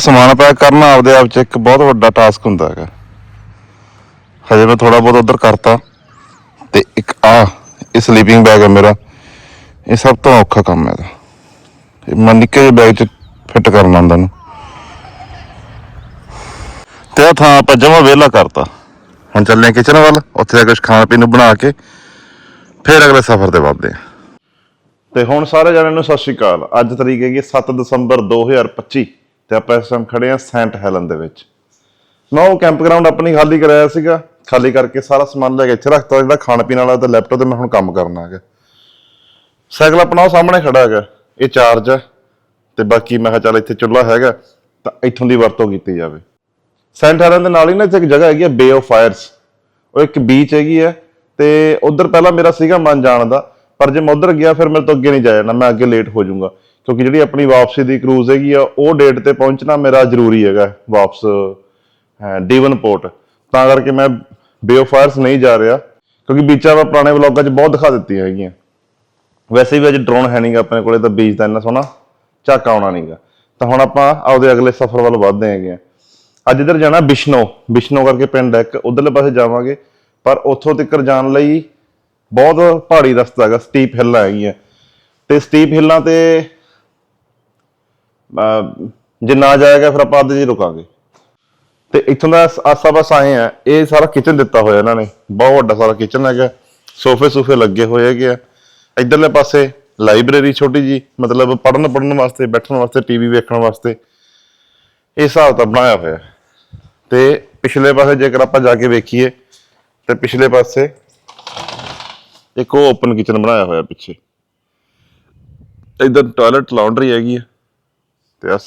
ਸਮਾਨ ਪੈਕ ਕਰਨਾ ਆਪਦੇ ਆਪ ਚ ਇੱਕ ਬਹੁਤ ਵੱਡਾ ਟਾਸਕ ਹੁੰਦਾ ਹੈਗਾ। ਹਜੇ ਮੈਂ ਥੋੜਾ ਬਹੁਤ ਉਧਰ ਕਰਤਾ ਤੇ ਇੱਕ ਆ, ਇਹ ਸਲੀਪਿੰਗ ਬੈਗ ਹੈ ਮੇਰਾ। ਇਹ ਸਭ ਤੋਂ ਔਖਾ ਕੰਮ ਹੈ ਇਹਦਾ। ਮੈਂ ਨਿੱਕੇ ਜਿਹੇ ਬੈਗ ਚ ਫਿੱਟ ਕਰਨਾ ਹੁੰਦਾ ਨੂੰ ਤੇ ਆ ਥਾਂ ਆਪਾਂ ਜਮਾ ਵਿਹਲਾ ਕਰਤਾ। ਹੁਣ ਚੱਲੇ ਕਿਚਨ ਵੱਲ, ਉੱਥੇ ਜਾ ਕੇ ਕੁਝ ਖਾਣ ਪੀਣ ਨੂੰ ਬਣਾ ਕੇ ਫਿਰ ਅਗਲੇ ਸਫ਼ਰ ਤੇ ਵੱਧਦੇ ਆ ਤੇ ਹੁਣ ਸਾਰੇ ਜਣਿਆਂ ਨੂੰ ਸਤਿ ਸ਼੍ਰੀ ਅਕਾਲ। ਅੱਜ ਤਰੀਕ ਹੈਗੀ 7 ਦਸੰਬਰ 2025 ਤੇ ਆਪਾਂ ਇਸ ਟਾਈਮ ਖੜੇ ਆ ਸੈਂਟ ਹੈਲਨ ਦੇ ਵਿੱਚ। ਮੈਂ ਉਹ ਕੈਂਪ ਗਰਾਊਂਡ ਆਪਣੀ ਖਾਲੀ ਕਰਾਇਆ ਸੀਗਾ। ਖਾਲੀ ਕਰਕੇ ਸਾਰਾ ਸਮਾਨ ਲੈ ਕੇ ਇੱਥੇ ਰੱਖਤਾ। ਜਿਹੜਾ ਖਾਣ ਪੀਣ ਵਾਲਾ ਤੇ ਲੈਪਟਾਪ ਤੇ ਮੈਂ ਹੁਣ ਕੰਮ ਕਰਨਾ ਹੈਗਾ। ਸਾਈਕਲ ਆਪਣਾ ਉਹ ਸਾਹਮਣੇ ਖੜਾ ਹੈਗਾ। ਇਹ ਚਾਰਜ ਹੈ। ਤੇ ਬਾਕੀ ਮੈਂ ਕਿਹਾ ਚੱਲ ਇੱਥੇ ਚੁੱਲ੍ਹਾ ਹੈਗਾ। ਤਾਂ ਇੱਥੋਂ ਦੀ ਵਰਤੋਂ ਕੀਤੀ ਜਾਵੇ। ਸੈਂਟ ਹੈਲਨ ਦੇ ਨਾਲ ਹੀ ਨਾ ਇੱਥੇ ਇੱਕ ਜਗ੍ਹਾ ਹੈਗੀ ਹੈ ਬੇ ਆਫ ਫਾਇਰਸ ਉਹ ਇੱਕ ਬੀਚ ਹੈਗੀ ਹੈ। ਤੇ ਉਧਰ ਪਹਿਲਾਂ ਮੇਰਾ ਸੀਗਾ ਮਨ ਜਾਣ ਦਾ ਪਰ ਜੇ ਮੈਂ ਉਧਰ ਗਿਆ, ਫਿਰ ਮੇਰੇ ਤੋਂ ਅੱਗੇ ਨਹੀਂ ਜਾਇਆ ਨਾ ਮੈਂ ਅੱਗੇ ਲੇਟ ਹੋ ਜਾਊਂਗਾ। ਕਿਉਂਕਿ ਜਿਹੜੀ ਆਪਣੀ ਵਾਪਸੀ ਦੀ ਕਰੂਜ਼ ਹੈਗੀ ਆ, ਉਹ ਡੇਟ ਤੇ ਪਹੁੰਚਣਾ ਮੇਰਾ ਜ਼ਰੂਰੀ ਹੈਗਾ, ਵਾਪਸ ਡੀਵਨ ਪੋਰਟ ਤਾਂ ਕਰਕੇ ਮੈਂ ਬੇ ਆਫ ਫਾਇਰਸ ਨਹੀਂ ਜਾ ਰਿਹਾ, ਕਿਉਂਕਿ ਬੀਚਾਂ ਮੈਂ ਪੁਰਾਣੇ ਵਲੌਗਾਂ 'ਚ ਬਹੁਤ ਦਿਖਾ ਦਿੱਤੀਆਂ ਹੈਗੀਆਂ। ਵੈਸੇ ਵੀ ਅੱਜ ਡਰੋਨ ਹੈ ਨਹੀਂਗਾ ਆਪਣੇ ਕੋਲੇ, ਤਾਂ ਬੀਚ ਦਾ ਇੰਨਾ ਸੋਹਣਾ ਝਾਕਾ ਆਉਣਾ ਨਹੀਂਗਾ ਤਾਂ ਹੁਣ ਆਪਾਂ ਆਪਦੇ ਅਗਲੇ ਸਫ਼ਰ ਵੱਲ ਵਧਦੇ ਹੈਗੇ ਆ। ਅੱਜ ਇੱਧਰ ਜਾਣਾ ਬਿਸ਼ਨੋ ਬਿਸ਼ਨੋ ਕਰਕੇ ਪਿੰਡ ਹੈ, ਇੱਕ ਉਧਰਲੇ ਪਾਸੇ ਜਾਵਾਂਗੇ, ਪਰ ਉੱਥੋਂ ਤੱਕ ਜਾਣ ਲਈ ਬਹੁਤ ਪਹਾੜੀ ਰਸਤਾ ਹੈਗਾ ਸਟੀਪ ਹਿੱਲਾਂ ਹੈਗੀਆਂ। ਤੇ ਸਟੀਪ ਹਿੱਲਾਂ ਤੇ ਜੇ ਨਾ ਜਾਏਗਾ ਫਿਰ ਆਪਾਂ ਅੱਧੇ ਜੀ ਰੁਕਾਂਗੇ। ਤੇ ਇੱਥੋਂ ਦਾ ਆਸਾ ਪਾਸ ਆਏ ਆ, ਇਹ ਸਾਰਾ ਕਿਚਨ ਦਿੱਤਾ ਹੋਇਆ ਇਹਨਾਂ ਨੇ। ਬਹੁਤ ਵੱਡਾ ਸਾਰਾ ਕਿਚਨ ਹੈਗਾ, ਸੋਫੇ ਸੋਫੇ ਲੱਗੇ ਹੋਏ ਹੈਗੇ ਆ। ਇਧਰਲੇ ਪਾਸੇ ਲਾਇਬ੍ਰੇਰੀ ਛੋਟੀ ਜੀ, ਮਤਲਬ ਪੜਨ ਪੜਨ ਵਾਸਤੇ, ਬੈਠਣ ਵਾਸਤੇ ਟੀਵੀ ਵੇਖਣ ਵਾਸਤੇ। ਇਹ ਹਿਸਾਬ ਤਾਂ ਬਣਾਇਆ ਹੋਇਆ। ਹੈ। ਤੇ ਪਿਛਲੇ ਪਾਸੇ ਜੇਕਰ ਆਪਾਂ ਜਾ ਕੇ ਵੇਖੀਏ, ਤੇ ਪਿਛਲੇ ਪਾਸੇ ਇੱਕ ਉਹ ਓਪਨ ਕਿਚਨ ਬਣਾਇਆ ਹੋਇਆ ਪਿੱਛੇ। ਇਧਰ ਟਾਇਲਟ ਲਾਉਂਡਰੀ ਹੈਗੀ ਆ। ਤੇ ਇਹ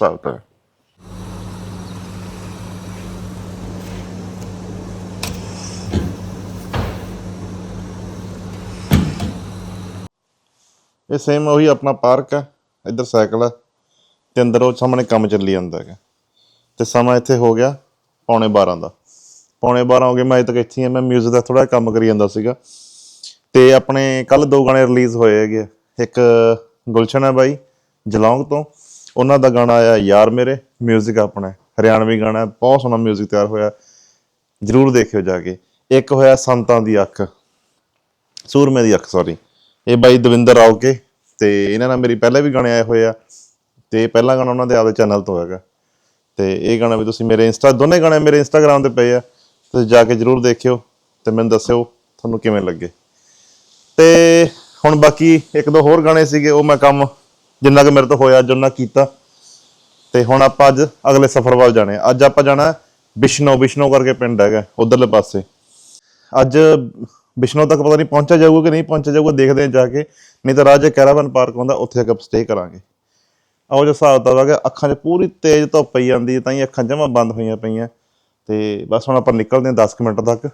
ਇਹ ਸੇਮ ਉਹੀ ਆਪਣਾ ਪਾਰਕ ਹੈ ਇੱਧਰ ਸਾਈਕਲ ਹੈ ਤੇ ਅੰਦਰ ਉਹ ਸਾਹਮਣੇ ਕੰਮ ਚੱਲੀ ਜਾਂਦਾ ਹੈਗਾ। ਤੇ ਸਮਾਂ ਇੱਥੇ ਹੋ ਗਿਆ ਪੌਣੇ 12 ਦਾ। ਪੌਣੇ 12 ਹੋ ਗਏ, ਮੈਂ ਅਜੇ ਤੱਕ ਇੱਥੇ ਹੀ ਹਾਂ ਮੈਂ 뮤직 ਦਾ ਥੋੜਾ ਕੰਮ ਕਰੀ ਜਾਂਦਾ ਸੀਗਾ। ਤੇ ਆਪਣੇ ਕੱਲ ਦੋ ਗਾਣੇ ਰਿਲੀਜ਼ ਹੋਏ ਹੈਗੇ ਆ। ਇੱਕ ਗੁਲਸ਼ਨ ਹੈ ਬਾਈ, ਜਲੌਂਗ ਤੋਂ ਉਹਨਾਂ ਦਾ ਗਾਣਾ ਆਇਆ ਯਾਰ ਮੇਰੇ 뮤직 ਆਪਣਾ ਹੈ, ਹਰਿਆਣਵੀ ਗਾਣਾ ਹੈ, ਬਹੁਤ ਸੋਹਣਾ 뮤직 ਤਿਆਰ ਹੋਇਆ ਜਰੂਰ ਦੇਖਿਓ ਜਾ ਕੇ ਇੱਕ ਹੋਇਆ ਸੰਤਾਂ ਦੀ ਅੱਖ ਸੂਰਮੇ ਦੀ ਅੱਖ ਸੌਰੀ ਇਹ ਬਾਈ ਦਵਿੰਦਰ ਰਾਓ ਕੇ ਤੇ ਇਹਨਾਂ ਨਾਲ ਮੇਰੀ ਪਹਿਲੇ ਵੀ ਗਾਣੇ ਆਏ ਹੋਏ ਆ ਤੇ ਪਹਿਲਾ ਗਾਣਾ ਉਹਨਾਂ ਦੇ ਆਪਦੇ ਚੈਨਲ ਤੋਂ ਹੈਗਾ ਤੇ ਇਹ ਗਾਣਾ ਵੀ ਤੁਸੀਂ ਮੇਰੇ ਇੰਸਟਾ ਦੋਨੇ ਗਾਣੇ ਮੇਰੇ ਇੰਸਟਾਗ੍ਰam ਤੇ ਪਏ ਆ ਤੁਸੀਂ ਜਾ ਕੇ ਜਰੂਰ ਦੇਖਿਓ ਤੇ ਮੈਨੂੰ ਦੱਸਿਓ ਤੁਹਾਨੂੰ ਕਿਵੇਂ ਲੱਗੇ ਤੇ ਹੁਣ ਬਾਕੀ ਇੱਕ ਦੋ ਹੋਰ ਗਾਣੇ ਸੀਗੇ ਉਹ ਮੈਂ ਕੰਮ ਜਿੰਨਾ ਕਿ ਮੇਰੇ ਤੋਂ ਹੋਇਆ, ਅੱਜ ਉਹਨਾਂ ਕੀਤਾ। ਤੇ ਹੁਣ ਆਪਾਂ ਅੱਜ ਅਗਲੇ ਸਫ਼ਰ ਵੱਲ ਜਾਣੇ ਆ। ਅੱਜ ਆਪਾਂ ਜਾਣਾ ਹੈ ਬਿਸ਼ਨੋ ਬਿਸ਼ਨੋ ਕਰਕੇ ਪਿੰਡ ਹੈਗਾ, ਉਧਰਲੇ ਪਾਸੇ। ਅੱਜ ਬਿਸ਼ਨੋ ਤੱਕ ਪਤਾ ਨਹੀਂ ਪਹੁੰਚਿਆ ਜਾਊਗਾ ਕਿ ਨਹੀਂ ਪਹੁੰਚਿਆ ਜਾਊਗਾ, ਦੇਖਦੇ ਹਾਂ ਜਾ ਕੇ। ਨਹੀਂ ਤਾਂ ਰਾਜੇ ਕੈਰਾਵਨ ਪਾਰਕ ਹੁੰਦਾ, ਉੱਥੇ ਜਾ ਕੇ ਸਟੇ ਕਰਾਂਗੇ। ਆਓ ਜੋ ਹਿਸਾਬ ਤਾਂ ਕਿ ਅੱਖਾਂ 'ਚ ਪੂਰੀ ਤੇਜ਼ ਧੁੱਪ ਪਈ ਜਾਂਦੀ ਤਾਂ ਹੀ ਅੱਖਾਂ ਜਮਾਂ ਬੰਦ ਹੋਈਆਂ ਪਈਆਂ। ਤੇ ਬਸ ਹੁਣ ਆਪਾਂ ਨਿਕਲਦੇ ਹਾਂ 10 ਕੁ ਮਿੰਟ ਤੱਕ।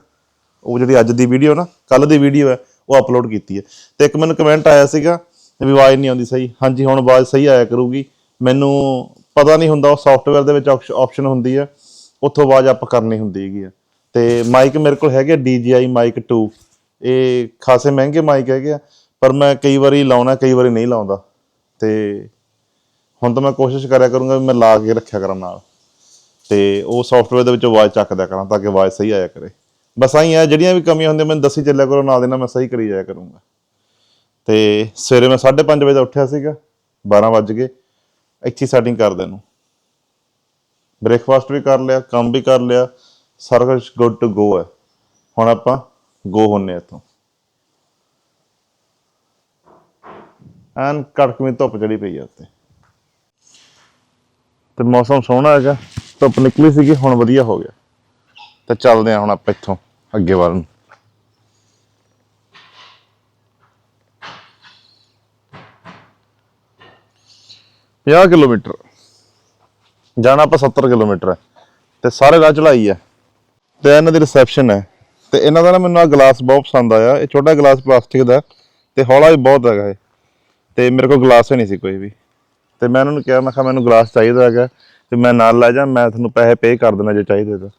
ਉਹ ਜਿਹੜੀ ਅੱਜ ਦੀ ਵੀਡੀਓ ਨਾ ਕੱਲ ਦੀ ਵੀਡੀਓ ਹੈ, ਉਹ ਅਪਲੋਡ ਕੀਤੀ ਹੈ। ਤੇ ਇੱਕ ਮੈਨੂੰ ਕਮੈਂਟ ਆਇਆ ਸੀਗਾ ਵੀ ਆਵਾਜ਼ ਨਹੀਂ ਆਉਂਦੀ ਸਹੀ। ਹਾਂਜੀ, ਹੁਣ ਆਵਾਜ਼ ਸਹੀ ਆਇਆ ਕਰੂਗੀ। ਮੈਨੂੰ ਪਤਾ ਨਹੀਂ ਹੁੰਦਾ ਉਹ ਸੌਫਟਵੇਅਰ ਦੇ ਵਿੱਚ ਆਪਸ਼ਨ ਹੁੰਦੀ ਹੈ ਉੱਥੋਂ ਆਵਾਜ਼ ਅਪ ਕਰਨੀ ਹੁੰਦੀ ਹੈਗੀ ਆ। ਤੇ ਮਾਈਕ ਮੇਰੇ ਕੋਲ ਹੈਗੇ DJI ਮਾਈਕ 2 ਇਹ ਖਾਸੇ ਮਹਿੰਗੇ ਮਾਈਕ ਹੈਗੇ ਆ, ਪਰ ਮੈਂ ਕਈ ਵਾਰੀ ਲਾਉਣਾ, ਕਈ ਵਾਰੀ ਨਹੀਂ ਲਾਉਂਦਾ। ਤੇ ਹੁਣ ਤਾਂ ਮੈਂ ਕੋਸ਼ਿਸ਼ ਕਰਿਆ ਕਰੂੰਗਾ ਵੀ ਮੈਂ ਲਾ ਕੇ ਰੱਖਿਆ ਕਰਾਂ ਨਾਲ। ਤੇ ਉਹ ਸੌਫਟਵੇਅਰ ਦੇ ਵਿੱਚ ਆਵਾਜ਼ ਚੱਕਦਾ ਕਰਾਂ ਤਾਂ ਕਿ ਆਵਾਜ਼ ਸਹੀ ਆਇਆ ਕਰੇ। ਬਸ ਆਈ ਆ, ਜਿਹੜੀਆਂ ਵੀ ਕਮੀਆਂ ਹੁੰਦੀਆਂ, ਮੈਨੂੰ ਦੱਸੀ ਚੱਲਿਆ ਕਰੋ, ਨਾਲ ਦੇ ਨਾਲ ਮੈਂ ਸਹੀ ਕਰੀ ਜਾਇਆ ਕਰੂੰਗਾ। ਤੇ ਸਵੇਰੇ ਮੈਂ 5:30 ਵਜੇ ਦਾ ਉੱਠਿਆ ਸੀਗਾ 12 ਵਜ ਗਏ। ਇੱਥੇ ਸੈਟਿੰਗ ਕਰ ਦੇ ਨੂੰ ਬ੍ਰੇਕਫਾਸਟ ਵੀ ਕਰ ਲਿਆ, ਕੰਮ ਵੀ ਕਰ ਲਿਆ, ਸਾਰਾ ਕੁਝ ਗੁੱਡ ਟੂ ਗੋ ਹੈ। ਹੁਣ ਆਪਾਂ ਗੋ ਹੁੰਨੇ ਇੱਥੋਂ। ਐਨ ਕੜਕਵੀਂ ਧੁੱਪ ਚੜੀ ਪਈ ਆ ਉੱਤੇ ਤੇ ਮੌਸਮ ਸੋਹਣਾ ਹੈਗਾ, ਧੁੱਪ ਨਿਕਲੀ ਸੀਗੀ, ਹੁਣ ਵਧੀਆ ਹੋ ਗਿਆ। ਤੇ ਚੱਲਦੇ ਆ ਹੁਣ ਆਪਾਂ ਇੱਥੋਂ ਅੱਗੇ ਵੱਲ। ਨੂੰ ਪੰਜਾਹ ਕਿਲੋਮੀਟਰ। ਜਾਣਾ ਆਪਾਂ 70 ਕਿਲੋਮੀਟਰ ਹੈ। ਤੇ ਸਾਰੇ ਰਾਹ ਚੜਾਈ ਹੈ। ਤੇ ਇਹਨਾਂ ਦੀ ਰਿਸੈਪਸ਼ਨ ਹੈ। ਤੇ ਇਹਨਾਂ ਦਾ ਨਾ ਮੈਨੂੰ ਆ ਗਲਾਸ ਬਹੁਤ ਪਸੰਦ ਆਇਆ। ਇਹ ਛੋਟਾ ਗਲਾਸ ਪਲਾਸਟਿਕ ਦਾ ਤੇ ਹੌਲਾ ਵੀ ਬਹੁਤ ਹੈਗਾ ਇਹ। ਤੇ ਮੇਰੇ ਕੋਲ ਗਲਾਸ ਹੀ ਨਹੀਂ ਸੀ ਕੋਈ ਵੀ। ਤੇ ਮੈਂ ਉਹਨਾਂ ਨੂੰ ਕਿਹਾ, ਮੈਂ ਕਿਹਾ ਮੈਨੂੰ ਗਲਾਸ ਚਾਹੀਦਾ ਹੈਗਾ। ਤੇ ਮੈਂ ਨਾਲ ਲੈ ਜਾ, ਮੈਂ ਤੁਹਾਨੂੰ ਪੈਸੇ ਪੇ ਕਰ ਦੇਣਾ ਜੇ ਚਾਹੀਦੇ ਤਾਂ।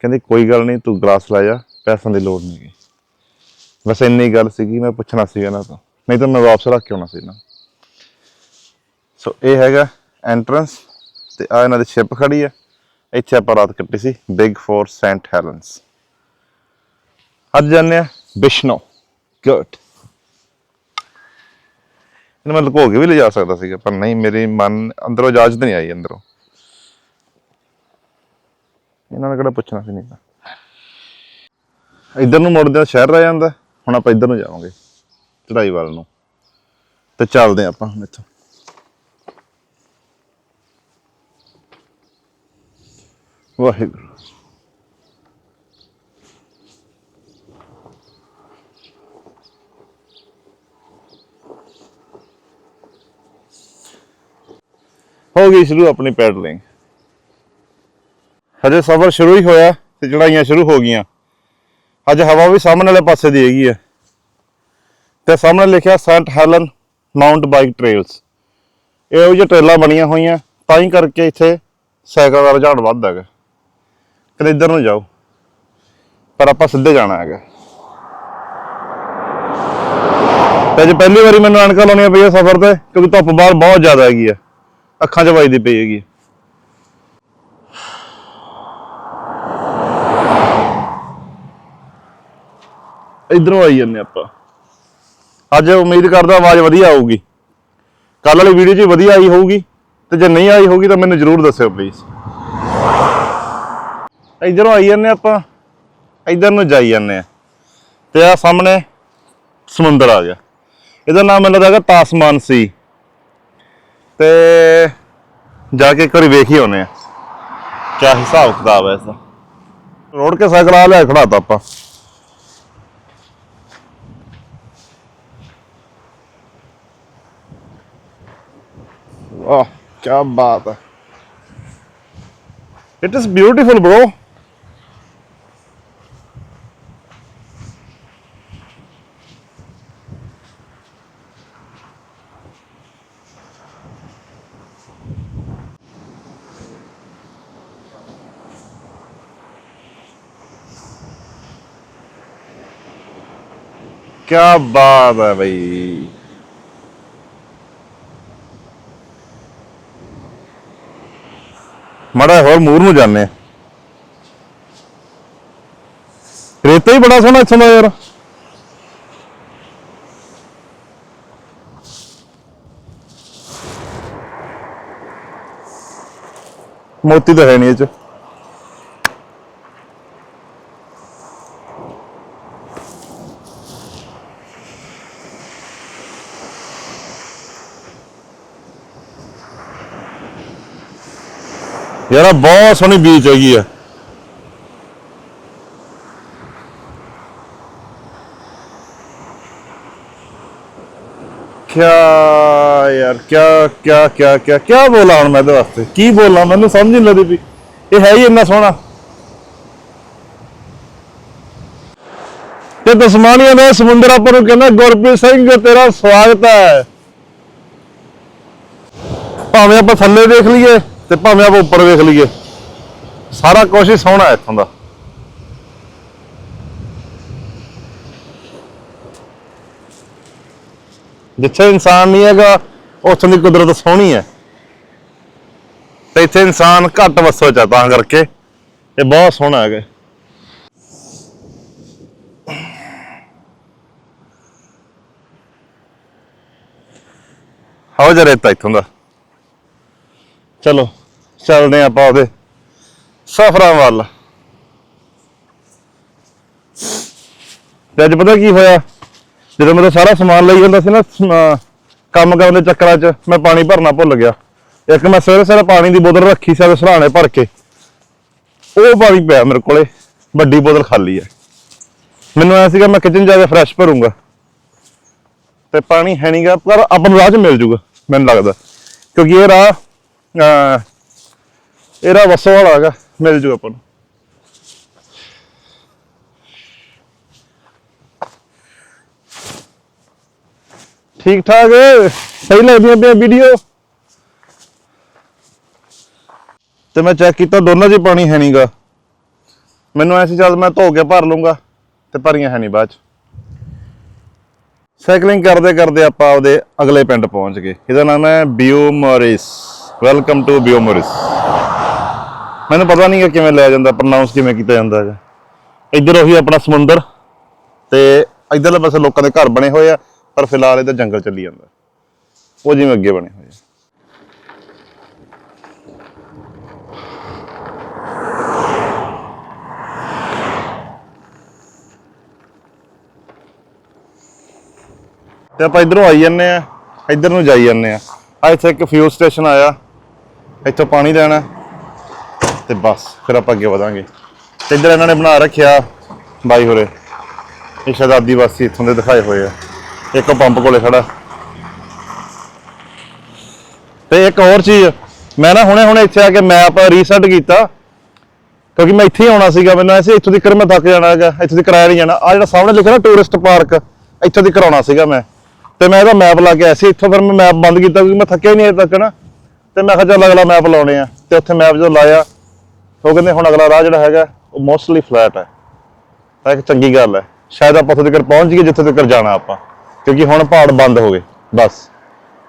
ਕਹਿੰਦੇ, ਕੋਈ ਗੱਲ ਨਹੀਂ, ਤੂੰ ਗਲਾਸ ਲੈ ਜਾ। ਪੈਸਿਆਂ ਦੀ ਲੋੜ ਨਹੀਂ ਗੀ ਬਸ ਇੰਨੀ ਗੱਲ ਸੀਗੀ, ਮੈਂ ਪੁੱਛਣਾ ਸੀਗਾ ਇਹਨਾਂ ਤੋਂ। ਨਹੀਂ ਤਾਂ ਮੈਂ ਵਾਪਸ ਰੱਖ ਕੇ ਆਉਣਾ ਸੀ ਨਾ। ਸੋ ਇਹ ਹੈਗਾ ਐਂਟਰੈਂਸ ਤੇ ਆ ਇਹਨਾਂ ਦੀ ਸ਼ਿਪ ਖੜੀ ਆ। ਇੱਥੇ ਆਪਾਂ ਰਾਤ ਕੱਟੀ ਸੀ ਬਿਗ ਫੋਰ ਸੈਂਟ ਹੈਲਨਸ ਅੱਜ ਜਾਂਦੇ ਆ ਬਿਸ਼ਨੋ ਗੁੱਡ ਇਹਨੂੰ ਮੈਂ ਲੁਕੋ ਕੇ ਵੀ ਲਿਜਾ ਸਕਦਾ ਸੀਗਾ, ਪਰ ਨਹੀਂ, ਮੇਰੇ ਮਨ ਅੰਦਰੋਂ ਇਜਾਜ਼ਤ ਨਹੀਂ ਆਈ ਅੰਦਰੋਂ। ਇਹਨਾਂ ਨੇ ਕਿਹੜਾ ਪੁੱਛਣਾ ਸੀ ਨਹੀਂ ਤਾਂ। ਇੱਧਰ ਨੂੰ ਮੁੜਦੇ ਆ ਸ਼ਹਿਰ ਰਹਿ ਜਾਂਦਾ। ਹੁਣ ਆਪਾਂ ਇੱਧਰ ਨੂੰ ਜਾਵਾਂਗੇ ਚੜਾਈ ਵੱਲ ਨੂੰ। ਤੇ ਚੱਲਦੇ ਆ ਆਪਾਂ ਹੁਣ ਇੱਥੋਂ। ਵਾਹਿਗੁਰੂ। ਹੋ ਗਈ ਸ਼ੁਰੂ ਆਪਣੀ ਪੈਡਲਿੰਗ। ਹਜੇ ਸਫ਼ਰ ਸ਼ੁਰੂ ਹੀ ਹੋਇਆ ਤੇ ਚੜਾਈਆਂ ਸ਼ੁਰੂ ਹੋ ਗਈਆਂ। ਅੱਜ ਹਵਾ ਵੀ ਸਾਹਮਣੇ ਵਾਲੇ ਪਾਸੇ ਦੀ ਹੈਗੀ ਹੈ ਤੇ ਸਾਹਮਣੇ ਲਿਖਿਆ Saint Helen mount bike trails. ਇਹੋ ਉਹ ਟ੍ਰੇਲਾਂ ਬਣੀਆਂ ਹੋਈਆਂ, ਤਾਂ ਹੀ ਕਰਕੇ ਇੱਥੇ ਸਾਈਕਲ ਦਾ ਰੁਝਾਨ ਵੱਧ ਹੈਗਾ। ਕਦੇ ਇੱਧਰ ਨੂੰ ਜਾਓ, ਪਰ ਆਪਾਂ ਸਿੱਧੇ ਜਾਣਾ ਹੈਗਾ। ਤੇ ਅੱਜ ਪਹਿਲੀ ਵਾਰੀ ਮੈਨੂੰ ਐਨਕਾਂ ਲਾਉਣੀਆਂ ਪਈਆਂ ਸਫ਼ਰ ਤੇ, ਕਿਉਂਕਿ ਧੁੱਪ ਬਾਹਰ ਬਹੁਤ ਜ਼ਿਆਦਾ ਹੈਗੀ ਆ, ਅੱਖਾਂ 'ਚ ਵੱਜਦੀ ਪਈ ਹੈਗੀ ਇਧਰੋਂ ਆਈ ਜੰਨੇ ਆਪਾਂ। ਅੱਜ ਉਮੀਦ ਕਰਦਾ ਆਵਾਜ਼ ਵਧੀਆ ਆਊਗੀ। ਕੱਲ ਵਾਲੀ ਵੀਡੀਓ 'ਚ ਵਧੀਆ ਆਈ ਹੋਊਗੀ, ਤੇ ਜੇ ਨਹੀਂ ਆਈ ਹੋਊਗੀ ਤਾਂ ਮੈਨੂੰ ਜਰੂਰ ਦੱਸਿਓ ਪਲੀਜ਼ ਇਧਰੋਂ ਆਈ ਜੰਨੇ ਆਪਾਂ, ਇਧਰ ਨੂੰ ਜਾਈ ਜਾਂਦੇ ਆ ਤੇ ਆ ਸਾਹਮਣੇ ਸਮੁੰਦਰ ਆ ਗਿਆ। ਇਹਦਾ ਨਾਮ ਮੈਨੂੰ ਲੱਗਦਾ ਹੈਗਾ ਤਾਸਮਾਨ ਸੀ। ਤੇ ਜਾ ਕੇ ਇੱਕ ਵਾਰੀ ਵੇਖ ਹੀ। ਆਉਨੇ ਆ ਕਿਆ ਹਿਸਾਬ ਕਿਤਾਬ ਹੈ ਇਸ ਦਾ। ਰੋੜ ਕੇ ਸਾਈਕਲ ਆ ਲਿਆ ਖੜਾਤਾ ਆਪਾਂ। ਵਾਹ ਕੀ ਬਾਤ ਹੈ। ਇਟ ਇਜ਼ ਬਿਊਟੀਫੁਲ ਬ੍ਰੋ ਕੀ ਬਾਤ ਹੈ ਬਈ। ਮੜਾ ਹੋਰ ਮੂਰ ਨੂੰ ਜਾਂਦੇ ਆ। ਰੇਤਾ ਹੀ ਬੜਾ ਸੋਹਣਾ ਇੱਥੋਂ ਦਾ ਯਾਰ। ਮੋਤੀ ਤਾਂ ਹੈ ਨਹੀਂ ਇਹ ਚ। ਯਾਰ ਬਹੁਤ ਸੋਹਣੀ ਬੀਚ ਹੈਗੀ ਆ। ਕਿਆ ਯਾਰ, ਕਿਆ ਕਿਆ ਕਿਆ ਕਿਆ ਕਿਆ ਬੋਲਾਂ ਹੁਣ ਮੈਂ ਇਹਦੇ ਵਾਸਤੇ? ਕੀ ਬੋਲਾਂ? ਮੈਨੂੰ ਸਮਝ ਨਹੀਂ ਲੱਗਦੀ ਵੀ ਇਹ ਹੈ ਹੀ ਇੰਨਾ ਸੋਹਣਾ। ਤੇ ਦਸਮਾਨੀਆਂ ਦਾ ਸਮੁੰਦਰ ਆਪਾਂ ਨੂੰ ਕਹਿੰਦਾ, ਗੁਰਪ੍ਰੀਤ ਸਿੰਘ, ਤੇਰਾ ਸਵਾਗਤ ਹੈ। ਭਾਵੇਂ ਆਪਾਂ ਥੱਲੇ ਦੇਖ ਲਈਏ। ਤੇ ਭਾਵੇਂ ਆਪਾਂ ਉੱਪਰ ਵੇਖ ਲਈਏ, ਸਾਰਾ ਕੁਝ ਹੀ ਸੋਹਣਾ ਇੱਥੋਂ ਦਾ। ਜਿੱਥੇ ਇਨਸਾਨ ਨਹੀਂ ਹੈਗਾ, ਉੱਥੋਂ ਦੀ ਕੁਦਰਤ ਸੋਹਣੀ ਹੈ। ਤੇ ਇੱਥੇ ਇਨਸਾਨ ਘੱਟ ਵਸੋ ਚ ਤਾਂ ਕਰਕੇ, ਇਹ ਬਹੁਤ ਸੋਹਣਾ ਹੈਗਾ। ਹੋ ਜਾ ਰੇਤਾ ਇੱਥੋਂ ਦਾ। ਚਲੋ, ਚੱਲਦੇ ਹਾਂ ਆਪਾਂ ਉਹਦੇ ਸਫ਼ਰਾਂ ਵੱਲ। ਤੇ ਅੱਜ ਪਤਾ ਕੀ ਹੋਇਆ? ਜਦੋਂ ਮੇਰਾ ਸਾਰਾ ਸਮਾਨ ਲਈ ਜਾਂਦਾ ਸੀ ਨਾ ਕੰਮ ਕਰਨ ਦੇ ਚੱਕਰਾਂ 'ਚ, ਮੈਂ ਪਾਣੀ ਭਰਨਾ ਭੁੱਲ ਗਿਆ। ਇੱਕ ਮੈਂ ਸਵੇਰੇ ਸਵੇਰੇ ਪਾਣੀ ਦੀ ਬੋਤਲ ਰੱਖੀ ਸੀ, ਉਹਦੇ ਸਰਾਣੇ ਭਰ ਕੇ। ਉਹ ਪਾਣੀ ਪਿਆ ਮੇਰੇ ਕੋਲੇ, ਵੱਡੀ ਬੋਤਲ ਖਾਲੀ ਹੈ। ਮੈਨੂੰ ਐ ਸੀਗਾ, ਮੈਂ ਕਿਚਨ ਜਾ ਕੇ ਫਰੈਸ਼ ਭਰੂੰਗਾ। ਤੇ ਪਾਣੀ ਹੈ ਨਹੀਂਗਾ ਪਰ ਆਪਾਂ ਨੂੰ ਰਾਹ 'ਚ ਮਿਲ ਜੂਗਾ, ਮੈਨੂੰ ਲੱਗਦਾ। ਕਿਉਂਕਿ ਇਹ ਰਾਹ ਇਹਦਾ ਇਹ ਵਾਲਾ ਹੈਗਾ, ਮਿਲ ਜੂ ਆਪਾਂ ਨੂੰ। ਠੀਕ ਠਾਕ ਸਹੀ ਲੱਗਦੀਆਂ ਪਿਆ ਵੀਡੀਓ? ਤੇ ਮੈਂ ਚੈੱਕ ਕੀਤਾ, ਦੋਨਾਂ 'ਚ ਪਾਣੀ ਹੈ ਨਹੀਂਗਾ ਮੈਨੂੰ ਐਸੀ ਚੱਲ ਮੈਂ ਧੋ ਕੇ ਭਰ ਲੂੰਗਾ ਤੇ ਭਰੀਆਂ ਹੈ ਨਹੀਂ ਬਾਅਦ 'ਚ। ਸਾਈਕਲਿੰਗ ਕਰਦੇ ਕਰਦੇ ਆਪਾਂ ਉਹਦੇ ਅਗਲੇ ਪਿੰਡ ਪਹੁੰਚ ਗਏ। ਇਹਦਾ ਨਾਮ ਹੈ Beau Morris. Welcome to Beau Morris ਮੈਨੂੰ ਪਤਾ ਨਹੀਂ ਕਿ ਕਿਵੇਂ ਲਿਆ ਜਾਂਦਾ ਪ੍ਰੋਨਾਂਸ ਕਿਵੇਂ ਕੀਤਾ ਜਾਂਦਾ ਹੈਗਾ। ਇੱਧਰ ਉਹੀ ਆਪਣਾ ਸਮੁੰਦਰ ਤੇ ਇੱਧਰਲੇ ਪਾਸੇ ਲੋਕਾਂ ਦੇ ਘਰ ਬਣੇ ਹੋਏ ਆ, ਪਰ ਫਿਲਹਾਲ ਇਹਦਾ ਜੰਗਲ ਚੱਲੀ ਜਾਂਦਾ। ਉਹ ਜਿਵੇਂ ਅੱਗੇ ਬਣੇ ਹੋਏ ਆ। ਤੇ ਆਪਾਂ ਇਧਰੋਂ ਆਈ ਜੰਨੇ ਆ, ਇੱਧਰ ਨੂੰ ਜਾਈ ਜੰਨੇ ਆ। ਆ ਇੱਥੇ ਇੱਕ ਫਿਊਲ ਸਟੇਸ਼ਨ ਆਇਆ। ਇੱਥੋਂ ਪਾਣੀ ਲੈਣਾ ਤੇ ਬਸ, ਫਿਰ ਆਪਾਂ ਅੱਗੇ ਵਧਾਂਗੇ। ਤੇ ਇੱਧਰ ਇਹਨਾਂ ਨੇ ਬਣਾ ਰੱਖਿਆ ਬਾਈ ਹੋਰੇ। ਇਹ ਸ਼ਾਇਦ ਆਦੀਵਾਸੀ ਇੱਥੋਂ ਦੇ ਦਿਖਾਏ ਹੋਏ ਆ। ਇੱਕ ਪੰਪ ਕੋਲੇ ਖੜਾ। ਤੇ ਇੱਕ ਹੋਰ ਚੀਜ਼, ਮੈਂ ਨਾ ਹੁਣੇ ਹੁਣੇ ਇੱਥੇ ਆ ਕੇ ਮੈਪ ਰੀਸੈਟ ਕੀਤਾ, ਕਿਉਂਕਿ ਮੈਂ ਇੱਥੇ ਆਉਣਾ ਸੀਗਾ, ਮੈਨੂੰ ਐਸੇ ਇੱਥੋਂ ਦੀ ਮੈਂ ਥੱਕ ਜਾਣਾ ਹੈਗਾ, ਇੱਥੋਂ ਦੀ ਕਿਰਾਇਆ ਨਹੀਂ ਜਾਣਾ। ਆ ਜਿਹੜਾ ਸਾਹਮਣੇ ਲਿਖਿਆ ਨਾ ਟੂਰਿਸਟ ਪਾਰਕ ਇੱਥੋਂ ਦੀ ਕਰਾਉਣਾ ਸੀਗਾ ਮੈਂ। ਤੇ ਮੈਂ ਇਹਦਾ ਮੈਪ ਲਾ ਕੇ ਐਸੇ ਇੱਥੋਂ ਫਿਰ ਮੈਂ ਮੈਪ ਬੰਦ ਕੀਤਾ ਕਿਉਂਕਿ ਮੈਂ ਥੱਕਿਆ ਹੀ ਨਹੀਂ ਅਜੇ ਤੱਕ ਨਾ। ਤੇ ਮੈਂ ਕਿਹਾ ਚੱਲ ਅਗਲਾ ਮੈਪ ਲਾਉਣੇ ਆ। ਤੇ ਉੱਥੇ ਮੈਪ ਜਦੋਂ ਲਾਇਆ, ਉਹ ਕਹਿੰਦੇ ਹੁਣ ਅਗਲਾ ਰਾਹ ਜਿਹੜਾ ਹੈਗਾ, ਉਹ ਮੋਸਟਲੀ ਫਲੈਟ ਹੈ। ਤਾਂ ਇੱਕ ਚੰਗੀ ਗੱਲ ਹੈ। ਸ਼ਾਇਦ ਆਪਾਂ ਉੱਥੇ ਤੱਕ ਪਹੁੰਚ ਗਏ ਜਿੱਥੇ ਤੱਕ ਜਾਣਾ ਆਪਾਂ। ਕਿਉਂਕਿ ਹੁਣ ਪਹਾੜ ਬੰਦ ਹੋ ਗਏ, ਬਸ।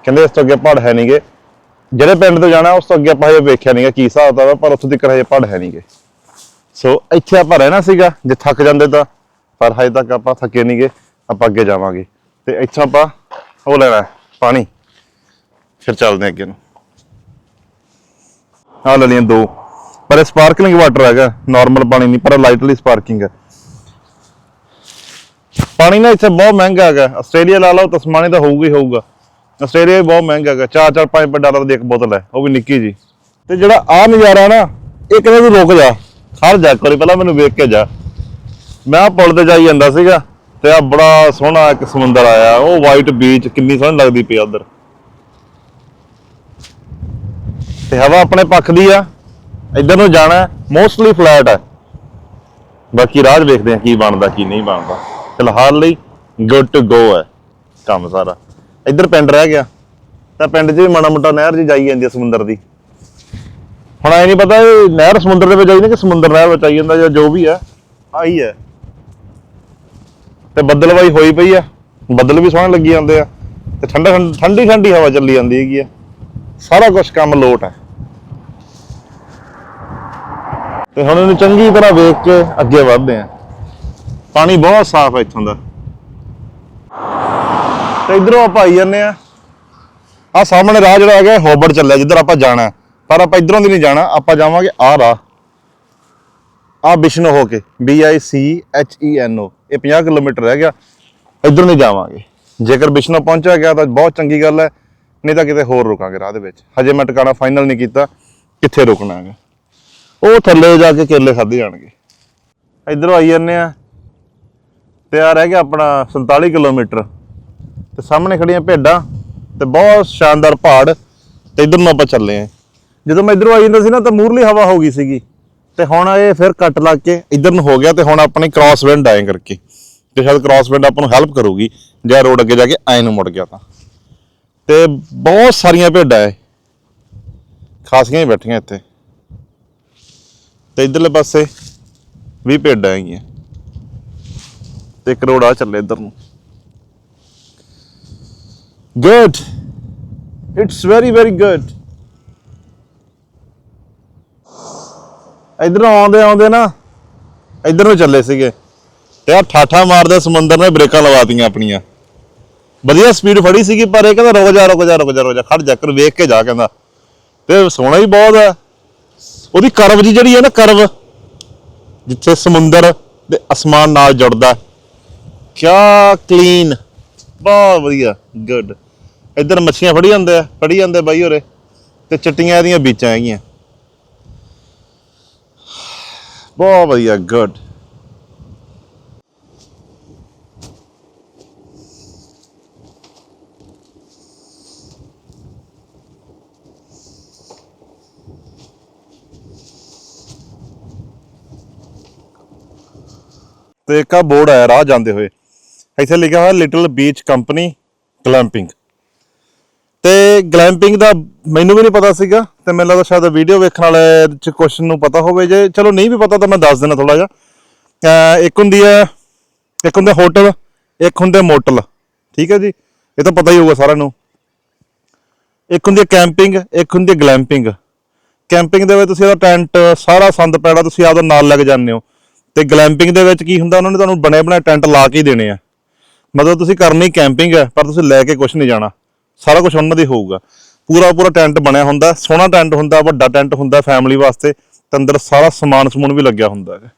ਕਹਿੰਦੇ ਇਸ ਤੋਂ ਅੱਗੇ ਪਹਾੜ ਹੈ ਨਹੀਂਗੇ ਜਿਹੜੇ ਪਿੰਡ ਤੋਂ ਜਾਣਾ, ਉਸ ਤੋਂ ਅੱਗੇ ਆਪਾਂ ਹਜੇ ਵੇਖਿਆ ਨਹੀਂਗਾ ਕੀ ਹਿਸਾਬ ਦਾ ਪਰ ਉੱਥੋਂ ਤੱਕ ਹਜੇ ਪਹਾੜ ਹੈ ਨਹੀਂਗੇ ਸੋ ਇੱਥੇ ਆਪਾਂ ਰਹਿਣਾ ਸੀਗਾ। ਜੇ ਥੱਕ ਜਾਂਦੇ ਤਾਂ, ਪਰ ਹਜੇ ਤੱਕ ਆਪਾਂ ਥੱਕੇ ਨਹੀਂਗੇ ਆਪਾਂ ਅੱਗੇ ਜਾਵਾਂਗੇ। ਤੇ ਇੱਥੋਂ ਆਪਾਂ ਉਹ ਲੈਣਾ ਪਾਣੀ। ਫਿਰ ਚੱਲਦੇ ਹਾਂ ਅੱਗੇ ਨੂੰ। ਆਹ ਲੈ ਲਈਆਂ ਦੋ। ਪਰ ਇਹ ਸਪਾਰਕਲਿੰਗ ਵਾਟਰ ਹੈਗਾ ਨਾਰਮਲ ਪਾਣੀ ਨਹੀਂ, ਪਰ ਲਾਈਟਲੀ ਸਪਾਰਕਿੰਗ ਹੈ। ਪਾਣੀ ਨਾ ਇੱਥੇ ਬਹੁਤ ਮਹਿੰਗਾ ਹੈਗਾ। ਆਸਟ੍ਰੇਲੀਆ ਲਾ ਲਓ ਤਸਮਾਨੀ ਤਾਂ ਹੋਊਗਾ ਹੀ ਹੋਊਗਾ। ਆਸਟ੍ਰੇਲੀਆ ਵੀ ਬਹੁਤ ਮਹਿੰਗਾ ਹੈਗਾ 4-4 5 ਡਾਲਰ ਦੀ ਇੱਕ ਬੋਤਲ ਹੈ, ਉਹ ਵੀ ਨਿੱਕੀ ਜੀ। ਤੇ ਜਿਹੜਾ ਆ ਨਜ਼ਾਰਾ ਨਾ, ਇਹ ਕਹਿੰਦੇ ਤੂੰ ਰੁਕ ਜਾ। ਖੜ ਜਾ ਇੱਕ ਪਹਿਲਾਂ ਮੈਨੂੰ ਵੇਖ ਕੇ ਜਾ। ਮੈਂ ਆਹ ਪੁਲ ਤੇ ਜਾਈ ਜਾਂਦਾ ਸੀਗਾ, ਤੇ ਆ ਬੜਾ ਸੋਹਣਾ ਇੱਕ ਸਮੁੰਦਰ ਆਇਆ, ਉਹ ਵਾਈਟ ਬੀਚ ਕਿੰਨੀ ਸੋਹਣੀ ਲੱਗਦੀ ਪਈ ਆ ਉਧਰ। ਤੇ ਹਵਾ ਆਪਣੇ ਪੱਖ ਦੀ ਆ, ਇੱਧਰ ਨੂੰ ਜਾਣਾ ਮੋਸਟਲੀ ਫਲੈਟ ਹੈ ਬਾਕੀ ਰਾਜ ਵੇਖਦੇ ਆ ਕੀ ਬਣਦਾ, ਕੀ ਨਹੀਂ ਬਣਦਾ। ਫਿਲਹਾਲ ਲਈ ਗੁੱਡ ਟੂ ਗੋ ਹੈ ਕੰਮ ਸਾਰਾ। ਇੱਧਰ ਪਿੰਡ ਰਹਿ ਗਿਆ, ਤਾਂ ਪਿੰਡ 'ਚ ਵੀ ਮਾੜਾ ਮੋਟਾ ਨਹਿਰ 'ਚ ਜਾਈ ਜਾਂਦੀ ਆ ਸਮੁੰਦਰ ਦੀ। ਹੁਣ ਐ ਨਹੀਂ ਪਤਾ ਇਹ ਨਹਿਰ ਸਮੁੰਦਰ ਦੇ ਵਿੱਚ ਆਈ ਨਾ ਕਿ ਸਮੁੰਦਰ ਨਹਿਰ ਵਿੱਚ ਆਈ ਜਾਂਦਾ ਜਾਂ ਜੋ ਵੀ ਹੈ ਆਈ ਹੈ ਤੇ ਬੱਦਲਵਾਈ ਹੋਈ ਪਈ ਆ, ਬੱਦਲ ਵੀ ਸੋਹਣੇ ਲੱਗੀ ਜਾਂਦੇ ਆ। ਤੇ ਠੰਡਾ ਠੰਡੀ ਠੰਡੀ ਹਵਾ ਚੱਲੀ ਜਾਂਦੀ ਹੈਗੀ ਆ। ਸਾਰਾ ਕੁਝ ਕੰਮ ਲੋਟ ਹੈ। ਤੇ ਹੁਣ ਇਹਨੂੰ ਚੰਗੀ ਤਰ੍ਹਾਂ ਵੇਖ ਕੇ ਅੱਗੇ ਵਧਦੇ ਆ ਪਾਣੀ ਬਹੁਤ ਸਾਫ਼ ਹੈ ਇੱਥੋਂ ਦਾ। ਤੇ ਇਧਰੋਂ ਆਪਾਂ ਆਈ ਜਾਂਦੇ ਆ ਆ ਸਾਹਮਣੇ ਰਾਹ ਜਿਹੜਾ ਹੈਗਾ ਹੋਬੜ ਚੱਲਿਆ, ਜਿੱਧਰ ਆਪਾਂ ਜਾਣਾ ਪਰ ਆਪਾਂ ਇਧਰੋਂ ਦੀ ਨਹੀਂ ਜਾਣਾ, ਆਪਾਂ ਜਾਵਾਂਗੇ ਆ ਰਾਹ। ਆ ਬਿਸ਼ਨੋ ਹੋ ਕੇ ਬੀ ਆਈ ਸੀ ਐਚ ਈ ਐਨ ਓ ਇਹ 50 ਕਿਲੋਮੀਟਰ ਰਹਿ ਗਿਆ। ਇਧਰ ਨਹੀਂ ਜਾਵਾਂਗੇ। ਜੇਕਰ ਬਿਸ਼ਨੋ ਪਹੁੰਚਿਆ ਗਿਆ ਤਾਂ ਬਹੁਤ ਚੰਗੀ ਗੱਲ ਹੈ। ਨਹੀਂ ਤਾਂ ਕਿਤੇ ਹੋਰ ਰੁਕਾਂਗੇ ਰਾਹ ਦੇ ਵਿੱਚ। ਹਜੇ ਮੈਂ ਟਿਕਾਣਾ ਫਾਈਨਲ ਨਹੀਂ ਕੀਤਾ, ਕਿੱਥੇ ਰੁਕਣਾ ਹੈਗਾ। ਉਹ ਥੱਲੇ ਜਾ ਕੇ ਕੇਲੇ ਖਾਦੇ ਜਾਣਗੇ। ਇਧਰੋਂ ਆਈ ਜਾਂਦੇ ਆ, ਤੇ ਆ ਰਹਿ ਗਿਆ ਆਪਣਾ 47 ਕਿਲੋਮੀਟਰ। ਤੇ ਸਾਹਮਣੇ ਖੜੀਆਂ ਭੇਡਾਂ, ਤੇ ਬਹੁਤ ਸ਼ਾਨਦਾਰ ਪਹਾੜ, ਤੇ ਇਧਰ ਨੂੰ ਆਪਾਂ ਚੱਲੇ ਆ। ਜਦੋਂ ਮੈਂ ਇਧਰੋਂ ਆਈ ਜਾਂਦਾ ਸੀ ਨਾ, ਤਾਂ ਮੂਰਲੀ ਹਵਾ ਹੋ ਗਈ ਸੀਗੀ। ਤੇ ਹੁਣ ਇਹ ਫਿਰ ਕੱਟ ਲੱਗ ਕੇ ਇਧਰ ਨੂੰ ਹੋ ਗਿਆ, ਤੇ ਹੁਣ ਆਪਣੀ ਕ੍ਰਾਸ ਵਿੰਡ ਆਏ ਕਰਕੇ। ਤੇ ਸ਼ਾਇਦ ਕ੍ਰਾਸ ਵਿੰਡ ਆਪਾਂ ਨੂੰ ਹੈਲਪ ਕਰੂਗੀ, ਜੇ ਰੋਡ ਅੱਗੇ ਜਾ ਕੇ ਐ ਨੂੰ ਮੁੜ ਗਿਆ ਤਾਂ। ਤੇ ਬਹੁਤ ਸਾਰੀਆਂ ਭੇਡਾਂ ਐ। ਖਾਸੀਆਂ ਹੀ ਬੈਠੀਆਂ ਇੱਥੇ। ਤੇ ਇਧਰਲੇ ਪਾਸੇ ਵੀ ਭੇਡਾਂ ਹੈਗੀਆਂ। ਤੇ ਇੱਕ ਚੱਲੇ ਇਧਰ ਨੂੰ। Good it's very very good ਇਧਰੋਂ ਆਉਂਦੇ ਆਉਂਦੇ ਨਾ, ਇਧਰ ਚੱਲੇ ਸੀਗੇ। ਤੇ ਆ ਠਾਠਾ ਮਾਰਦੇ ਸਮੁੰਦਰ ਨੇ ਬ੍ਰੇਕਾਂ ਲਵਾਤੀਆਂ ਆਪਣੀਆਂ। ਵਧੀਆ ਸਪੀਡ ਫੜੀ ਸੀਗੀ, ਪਰ ਇਹ ਕਹਿੰਦਾ ਰੁਕ ਜਾ ਰੁਕ ਜਾ ਰੁਕ ਜਾ ਰੁਕ ਜਾ, ਖੜ ਜਾ ਕਰ ਵੇਖ ਕੇ ਜਾ ਕਹਿੰਦਾ। ਤੇ ਸੋਹਣਾ ਹੀ ਬਹੁਤ ਹੈ। ਉਹਦੀ ਕਰਵ ਜੀ ਜਿਹੜੀ ਹੈ ਨਾ, ਕਰਵ, ਜਿੱਥੇ ਸਮੁੰਦਰ ਤੇ ਅਸਮਾਨ ਨਾਲ ਜੁੜਦਾ ਕਿਆ ਕਲੀਨ ਬਹੁਤ ਵਧੀਆ ਗੁੱਡ ਇੱਧਰ ਮੱਛੀਆਂ ਫੜੀ ਜਾਂਦੇ ਆ, ਫੜੀ ਜਾਂਦੇ ਬਾਈ ਹੋਰੇ, ਤੇ ਚਿੱਟੀਆਂ ਇਹਦੀਆਂ ਬੀਚਾਂ ਹੈਗੀਆਂ ਬਹੁਤ ਵਧੀਆ ਗੁੱਡ ਤੇ ਇੱਕ ਆ ਬੋਰਡ ਆਇਆ, ਰਾਹ ਜਾਂਦੇ ਹੋਏ। ਇੱਥੇ ਲਿਖਿਆ ਹੋਇਆ ਲਿਟਲ ਬੀਚ ਕੰਪਨੀ ਗਲੈਂਪਿੰਗ ਤੇ ਗਲੈਂਪਿੰਗ ਦਾ ਮੈਨੂੰ ਵੀ ਨਹੀਂ ਪਤਾ ਸੀਗਾ, ਤੇ ਮੈਨੂੰ ਲੱਗਦਾ ਸ਼ਾਇਦ ਵੀਡੀਓ ਵੇਖਣ ਵਾਲੇ ਚ ਕੁਐਸਚਨ ਨੂੰ ਪਤਾ ਹੋਵੇ ਜੇ। ਚਲੋ ਨਹੀਂ ਵੀ ਪਤਾ ਤਾਂ ਮੈਂ ਦੱਸ ਦਿੰਦਾ ਥੋੜਾ ਜਿਹਾ। ਇੱਕ ਹੁੰਦੀ ਹੈ, ਇੱਕ ਹੁੰਦਾ ਹੋਟਲ, ਇੱਕ ਹੁੰਦੇ ਮੋਟਲ। ਠੀਕ ਹੈ ਜੀ? ਇਹ ਤਾਂ ਪਤਾ ਹੀ ਹੋਊਗਾ ਸਾਰਿਆਂ ਨੂੰ। ਇੱਕ ਹੁੰਦੀ ਹੈ ਕੈਂਪਿੰਗ ਇੱਕ ਹੁੰਦੀ ਹੈ ਗਲੈਂਪਿੰਗ ਕੈਂਪਿੰਗ ਦੇ ਵਿੱਚ ਤੁਸੀਂ ਇਹਦਾ ਟੈਂਟ ਸਾਰਾ ਸੰਦ ਪੈੜਾ ਤੁਸੀਂ ਆਪਦਾ ਨਾਲ ਲੈ ਕੇ ਜਾਂਦੇ ਹੋ। ਤੇ ਗਲੈਂਪਿੰਗ ਦੇ ਵਿੱਚ ਕੀ ਹੁੰਦਾ? ਉਹਨਾਂ ਨੇ ਤੁਹਾਨੂੰ ਬਣੇ ਬਣੇ ਟੈਂਟ ਲਾ ਕੇ ਹੀ ਦੇਣੇ ਆ। ਮਤਲਬ ਤੁਸੀਂ ਕਰਨੀ ਕੈਂਪਿੰਗ ਹੈ ਪਰ ਤੁਸੀਂ ਲੈ ਕੇ ਕੁਝ ਨਹੀਂ ਜਾਣਾ। ਸਾਰਾ ਕੁਝ ਉਹਨਾਂ ਦੇ ਹੋਊਗਾ। ਪੂਰਾ ਪੂਰਾ ਟੈਂਟ ਬਣਿਆ ਹੁੰਦਾ, ਸੋਹਣਾ ਟੈਂਟ ਹੁੰਦਾ, ਵੱਡਾ ਟੈਂਟ ਹੁੰਦਾ ਫੈਮਿਲੀ ਵਾਸਤੇ, ਤੇ ਅੰਦਰ ਸਾਰਾ ਸਮਾਨ ਸਮੂਨ ਵੀ ਲੱਗਿਆ ਹੁੰਦਾ ਹੈ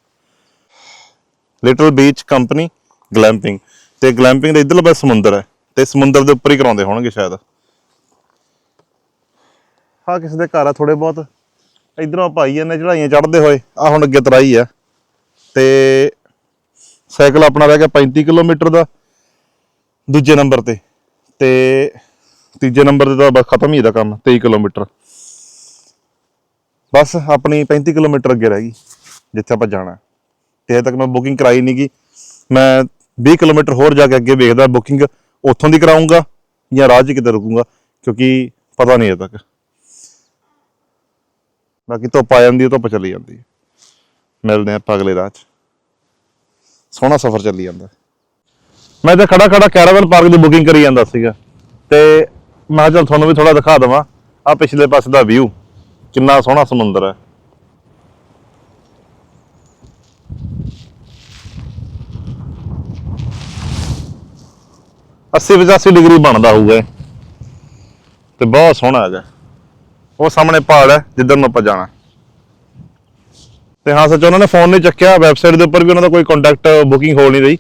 ਲਿਟਲ ਬੀਚ ਕੰਪਨੀ ਗਲੈਂਪਿੰਗ ਤੇ ਗਲੈਂਪਿੰਗ ਦੇ ਇਧਰਲੇ ਪਾਸੇ ਸਮੁੰਦਰ ਹੈ, ਤੇ ਸਮੁੰਦਰ ਦੇ ਉੱਪਰ ਹੀ ਕਰਾਉਂਦੇ ਹੋਣਗੇ ਸ਼ਾਇਦ। ਹਾਂ ਕਿਸੇ ਦੇ ਘਰ ਆ ਥੋੜੇ ਬਹੁਤ। ਇਧਰੋਂ ਭਾਈ ਇਹਨੇ ਚੜਾਈਆਂ ਚੜਦੇ ਹੋਏ ਆ ਹੁਣ ਅੱਗੇ ਤਰਾਈ ਆ। ਤੇ ਸਾਈਕਲ ਆਪਣਾ ਰਹਿ ਗਿਆ 35 ਕਿਲੋਮੀਟਰ ਦਾ ਦੂਜੇ ਨੰਬਰ ਤੇ। ਤੇ ਤੀਜੇ ਨੰਬਰ ਤੇ ਤਾਂ ਬਸ ਖਤਮ ਹੀ ਇਹਦਾ ਕੰਮ 23 ਕਿਲੋਮੀਟਰ। ਬਸ ਆਪਣੀ 35 ਕਿਲੋਮੀਟਰ ਅੱਗੇ ਰਹਿ ਗਈ, ਜਿੱਥੇ ਆਪਾਂ ਜਾਣਾ। ਤੇ ਹਜੇ ਤੱਕ ਮੈਂ ਬੁਕਿੰਗ ਕਰਾਈ ਨਹੀਂ ਗੀ ਮੈਂ 20 ਕਿਲੋਮੀਟਰ ਹੋਰ ਜਾ ਕੇ ਅੱਗੇ ਵੇਖਦਾ ਬੁਕਿੰਗ, ਉੱਥੋਂ ਦੀ ਕਰਾਉਂਗਾ ਜਾਂ ਰਾਜ 'ਚ ਕਿਤੇ ਰੁਕੂੰਗਾ, ਕਿਉਂਕਿ ਪਤਾ ਨਹੀਂ ਹਜੇ ਤੱਕ। ਬਾਕੀ ਧੁੱਪ ਆ ਜਾਂਦੀ ਹੈ, ਧੁੱਪ ਚਲੀ ਜਾਂਦੀ ਹੈ। ਮਿਲਦੇ ਆਪਾਂ ਅਗਲੇ ਰਾਹ 'ਚ। ਸੋਹਣਾ ਸਫ਼ਰ ਚੱਲੀ ਜਾਂਦਾ। ਮੈਂ ਤਾਂ ਖੜਾ ਖੜਾ ਕੈਰਾਵਨ ਪਾਰਕ ਦੀ ਬੁਕਿੰਗ ਕਰੀ ਜਾਂਦਾ ਸੀਗਾ। ਤੇ ਮੈਂ ਕਿਹਾ ਚੱਲ ਤੁਹਾਨੂੰ ਵੀ ਥੋੜਾ ਦਿਖਾ ਦਵਾਂ। ਆ ਪਿਛਲੇ ਪਾਸੇ ਦਾ ਵਿਊ ਕਿੰਨਾ ਸੋਹਣਾ ਸਮੁੰਦਰ ਹੈ। ਅੱਸੀ 85 ਡਿਗਰੀ ਬਣਦਾ ਹੋਊਗਾ ਇਹ। ਤੇ ਬਹੁਤ ਸੋਹਣਾ ਹੈਗਾ। ਉਹ ਸਾਹਮਣੇ ਪਹਾੜ ਹੈ, ਜਿੱਧਰ ਨੂੰ ਆਪਾਂ ਜਾਣਾ। ਤੇ ਹਾਂ, ਸੱਚ ਉਹਨਾਂ ਨੇ ਫੋਨ ਨਹੀਂ ਚੱਕਿਆ ਵੈਬਸਾਈਟ ਦੇ ਉੱਪਰ ਵੀ ਉਹਨਾਂ ਦਾ ਕੋਈ ਕੰਟੈਕਟ ਬੁਕਿੰਗ ਹੋ ਨਹੀਂ ਰਹੀ।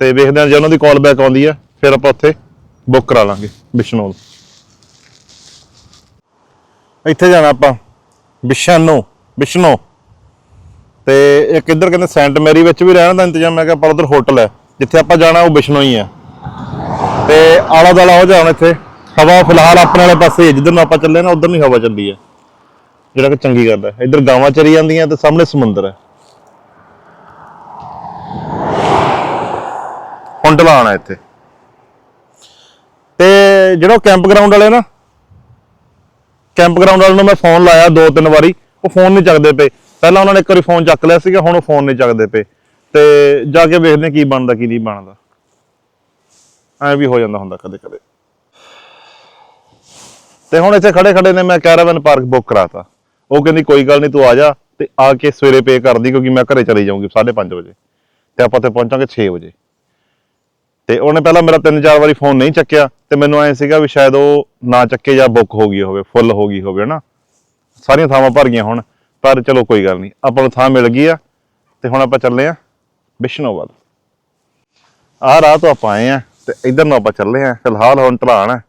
ਤੇ ਵੇਖਦੇ ਹਾਂ, ਜੇ ਉਹਨਾਂ ਦੀ ਕਾਲ ਬੈਕ ਆਉਂਦੀ ਹੈ ਫਿਰ ਆਪਾਂ ਉੱਥੇ ਬੁੱਕ ਕਰਾ ਲਾਂਗੇ, ਬਿਸ਼ਨੋਲ। ਇੱਥੇ ਜਾਣਾ ਆਪਾਂ, ਬਿਸ਼ਨੋ ਬਿਸ਼ਨੋ। ਤੇ ਇੱਕ ਇੱਧਰ ਕਹਿੰਦੇ ਸੈਂਟ ਮੈਰੀ ਵਿੱਚ ਵੀ ਰਹਿਣ ਦਾ ਇੰਤਜ਼ਾਮ, ਮੈਂ ਕਿਹਾ ਪਰ ਉਧਰ ਹੋਟਲ ਹੈ, ਜਿੱਥੇ ਆਪਾਂ ਜਾਣਾ ਉਹ ਬਿਸ਼ਨੋ ਹੀ ਹੈ ਤੇ ਆਲਾ ਦਾਲਾ ਹੋ ਜਾਣ ਇੱਥੇ। ਹਵਾ ਫਿਲਹਾਲ ਆਪਣੇ ਵਾਲੇ ਪਾਸੇ ਜਿੱਧਰ ਨੂੰ ਆਪਾਂ ਚੱਲੇ ਨਾ, ਉਧਰ ਨੂੰ ਹੀ ਹਵਾ ਚੱਲਦੀ ਹੈ। ਜਿਹੜਾ ਕਿ ਚੰਗੀ ਗੱਲ ਹੈ। ਇੱਧਰ ਗਾਵਾਂ ਚਰੀ ਜਾਂਦੀਆਂ ਤੇ ਸਾਹਮਣੇ ਸਮੁੰਦਰ ਹੈ। ਹੁਣ ਢਲਾਣ ਇੱਥੇ। ਤੇ ਜਿਹੜਾ ਕੈਂਪ ਗਰਾਊਂਡ ਵਾਲੇ ਨਾ ਕੈਂਪ ਗਰਾਊਂਡ ਵਾਲੇ ਨੂੰ ਮੈਂ ਫੋਨ ਲਾਇਆ ਦੋ ਤਿੰਨ ਵਾਰੀ। ਉਹ ਫੋਨ ਨਹੀਂ ਚੱਕਦੇ ਪਏ। ਪਹਿਲਾਂ ਉਹਨਾਂ ਨੇ ਇੱਕ ਵਾਰੀ ਫੋਨ ਚੱਕ ਲਿਆ ਸੀਗਾ, ਹੁਣ ਉਹ ਫੋਨ ਨਹੀਂ ਚੱਕਦੇ ਪਏ। ਤੇ ਜਾ ਕੇ ਵੇਖਦੇ ਕੀ ਬਣਦਾ, ਕੀ ਨਹੀਂ ਬਣਦਾ। ਐ ਵੀ ਹੋ ਜਾਂਦਾ ਹੁੰਦਾ ਕਦੇ ਕਦੇ। ਤੇ ਹੁਣ ਇੱਥੇ ਖੜੇ ਖੜੇ ਨੇ, ਮੈਂ ਕੈਰਾਵਨ ਪਾਰਕ ਬੁੱਕ ਕਰਾਤਾ। ਉਹ ਕਹਿੰਦੀ, ਕੋਈ ਗੱਲ ਨਹੀਂ, ਤੂੰ ਆ ਜਾ ਤੇ ਆ ਕੇ ਸਵੇਰੇ ਪੇ ਕਰਦੀ ਕਿਉਂਕਿ ਮੈਂ ਘਰੇ ਚਲੀ ਜਾਊਂਗੀ 5:30 ਵਜੇ ਤੇ ਆਪਾਂ ਤੇ ਪਹੁੰਚਾਂਗੇ 6 ਵਜੇ। ਤੇ ਉਹਨੇ ਪਹਿਲਾਂ ਮੇਰਾ ਤਿੰਨ ਚਾਰ ਵਾਰੀ ਫੋਨ ਨਹੀਂ ਚੱਕਿਆ ਤੇ ਮੈਨੂੰ ਐ ਸੀਗਾ ਵੀ ਸ਼ਾਇਦ ਉਹ ਨਾ ਚੱਕੇ ਜਾਂ ਬੁੱਕ ਹੋ ਗਈ ਹੋਵੇ ਫੁੱਲ ਹੋ ਗਈ ਹੋਵੇ ਨਾ ਸਾਰੀਆਂ ਥਾਵਾਂ ਭਰ ਗਈਆਂ ਹੁਣ, ਪਰ ਚਲੋ ਕੋਈ ਗੱਲ ਨਹੀਂ, ਆਪਾਂ ਨੂੰ ਥਾਂ ਮਿਲ ਗਈ ਆ ਤੇ ਹੁਣ ਆਪਾਂ ਚੱਲੇ ਆ ਬਿਸ਼ਨੋ ਵੱਲ ਆਹ ਰਾਹ ਤੋਂ ਆਪਾਂ ਆਏ ਆ ਤੇ ਇਧਰ ਨੂੰ ਆਪਾਂ ਚੱਲੇ ਆ, ਫਿਲਹਾਲ ਹੁਣ ਢਲਾਣ ਆ।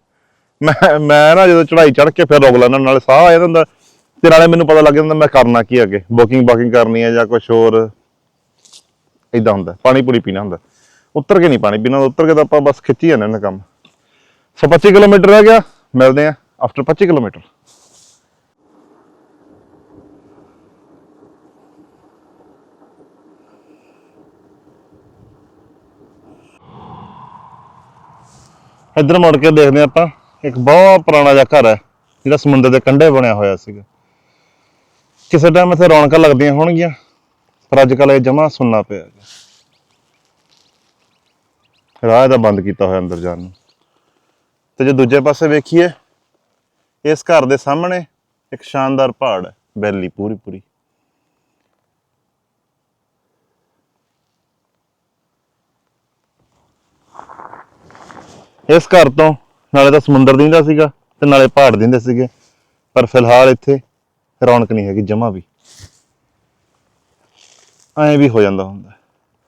ਮੈਂ ਮੈਂ ਨਾ ਜਦੋਂ ਚੜਾਈ ਚੜ ਕੇ ਫਿਰ ਰੁਕ ਲੈਣਾ ਨਾਲੇ ਸਾਹ ਆ ਜਾਂਦਾ। ਤੇ ਨਾਲੇ ਮੈਨੂੰ ਪਤਾ ਲੱਗ ਜਾਂਦਾ ਮੈਂ ਕਰਨਾ ਕੀ ਅੱਗੇ? ਬੁਕਿੰਗ ਬਾਕਿੰਗ ਕਰਨੀ ਹੈ ਜਾਂ ਕੁਝ ਹੋਰ? ਇਦਾਂ ਹੁੰਦਾ, ਪਾਣੀ ਪੂਰੀ ਪੀਣਾ ਹੁੰਦਾ। ਉੱਤਰ ਕੇ ਨਹੀਂ ਪਾਣੀ ਪੀਣਾ ਉੱਤਰ ਕੇ ਤਾਂ ਆਪਾਂ ਬਸ ਖਿੱਚੀ ਜਾਂਦੇ ਨੇ ਕੰਮ। ਸੋ 25 ਕਿਲੋਮੀਟਰ ਰਹਿ ਗਿਆ, ਮਿਲਦੇ ਆ ਆਫਟਰ 25 ਕਿਲੋਮੀਟਰ। ਇੱਧਰ ਮੁੜ ਕੇ ਦੇਖਦੇ ਹਾਂ ਆਪਾਂ, ਇੱਕ ਬਹੁਤ ਪੁਰਾਣਾ ਜਿਹਾ ਘਰ ਹੈ, ਜਿਹੜਾ ਸਮੁੰਦਰ ਦੇ ਕੰਢੇ ਬਣਿਆ ਹੋਇਆ ਸੀਗਾ। ਕਿਸੇ ਟਾਈਮ ਇੱਥੇ ਰੌਣਕਾਂ ਲੱਗਦੀਆਂ ਹੋਣਗੀਆਂ, ਪਰ ਅੱਜ ਕੱਲ੍ਹ ਇਹ ਜਮਾ ਸੁੰਨਾ ਪਿਆ ਰਾਹ ਦਾ ਬੰਦ ਕੀਤਾ ਹੋਇਆ ਅੰਦਰ ਜਾਣ ਨੂੰ। ਤੇ ਜੇ ਦੂਜੇ ਪਾਸੇ ਵੇਖੀਏ, ਇਸ ਘਰ ਦੇ ਸਾਹਮਣੇ ਇੱਕ ਸ਼ਾਨਦਾਰ ਪਹਾੜ ਹੈ, ਬੈਲੀ ਪੂਰੀ ਪੂਰੀ। ਇਸ ਘਰ ਤੋਂ ਨਾਲੇ ਤਾਂ ਸਮੁੰਦਰ ਦਿੰਦਾ ਸੀਗਾ ਤੇ ਨਾਲੇ ਪਹਾੜ ਦਿੰਦੇ ਸੀਗੇ, ਪਰ ਫਿਲਹਾਲ ਇੱਥੇ ਰੌਣਕ ਨਹੀਂ ਹੈਗੀ, ਜਮਾ ਵੀ। ਐਂ ਵੀ ਹੋ ਜਾਂਦਾ ਹੁੰਦਾ।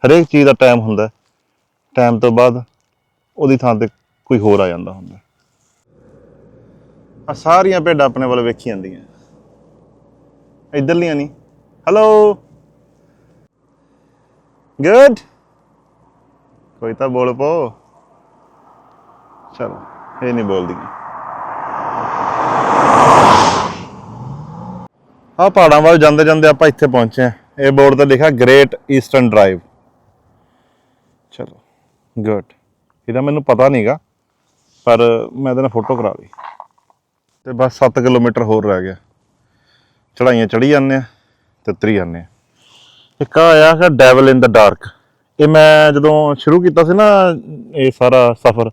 ਹਰੇਕ ਚੀਜ਼ ਦਾ ਟਾਈਮ ਹੁੰਦਾ। ਟਾਈਮ ਤੋਂ ਬਾਅਦ ਉਹਦੀ ਥਾਂ ਤੇ ਕੋਈ ਹੋਰ ਆ ਜਾਂਦਾ ਹੁੰਦਾ। ਆ ਸਾਰੀਆਂ ਭੇਡਾਂ ਆਪਣੇ ਵੱਲ ਵੇਖੀ ਜਾਂਦੀਆਂ। ਇਧਰਲੀਆਂ ਨਹੀਂ ਹੈਲੋ ਗੁੱਡ ਕੋਈ ਤਾਂ ਬੋਲ ਪੋ। ਚਲੋ, ਇਹ ਨਹੀਂ ਬੋਲਦੀਆਂ। ਆ ਪਹਾੜਾਂ ਵੱਲ ਜਾਂਦੇ ਜਾਂਦੇ ਆਪਾਂ ਇੱਥੇ ਪਹੁੰਚੇ ਆ ਇਹ ਬੋਰਡ ਤੇ ਲਿਖਿਆ ਗ੍ਰੇਟ ਈਸਟਰਨ ਡਰਾਈਵ ਚਲੋ ਗੁੱਡ ਇਹਦਾ ਮੈਨੂੰ ਪਤਾ ਨਹੀਂਗਾ, ਪਰ ਮੈਂ ਇਹਦੇ ਨਾਲ ਫੋਟੋ ਕਰਾ ਲਈ। ਤੇ ਬਸ 7 ਕਿਲੋਮੀਟਰ ਹੋਰ ਰਹਿ ਗਿਆ। ਚੜਾਈਆਂ ਚੜੀ ਜਾਂਦੇ ਆ ਤੇ ਉਤਰੀ ਜਾਂਦੇ ਆ। ਇੱਕ ਆ ਆਇਆ ਹੈ ਡੈਵਲ ਇਨ ਦਾ ਡਾਰਕ ਇਹ ਮੈਂ ਜਦੋਂ ਸ਼ੁਰੂ ਕੀਤਾ ਸੀ ਨਾ ਇਹ ਸਾਰਾ ਸਫ਼ਰ,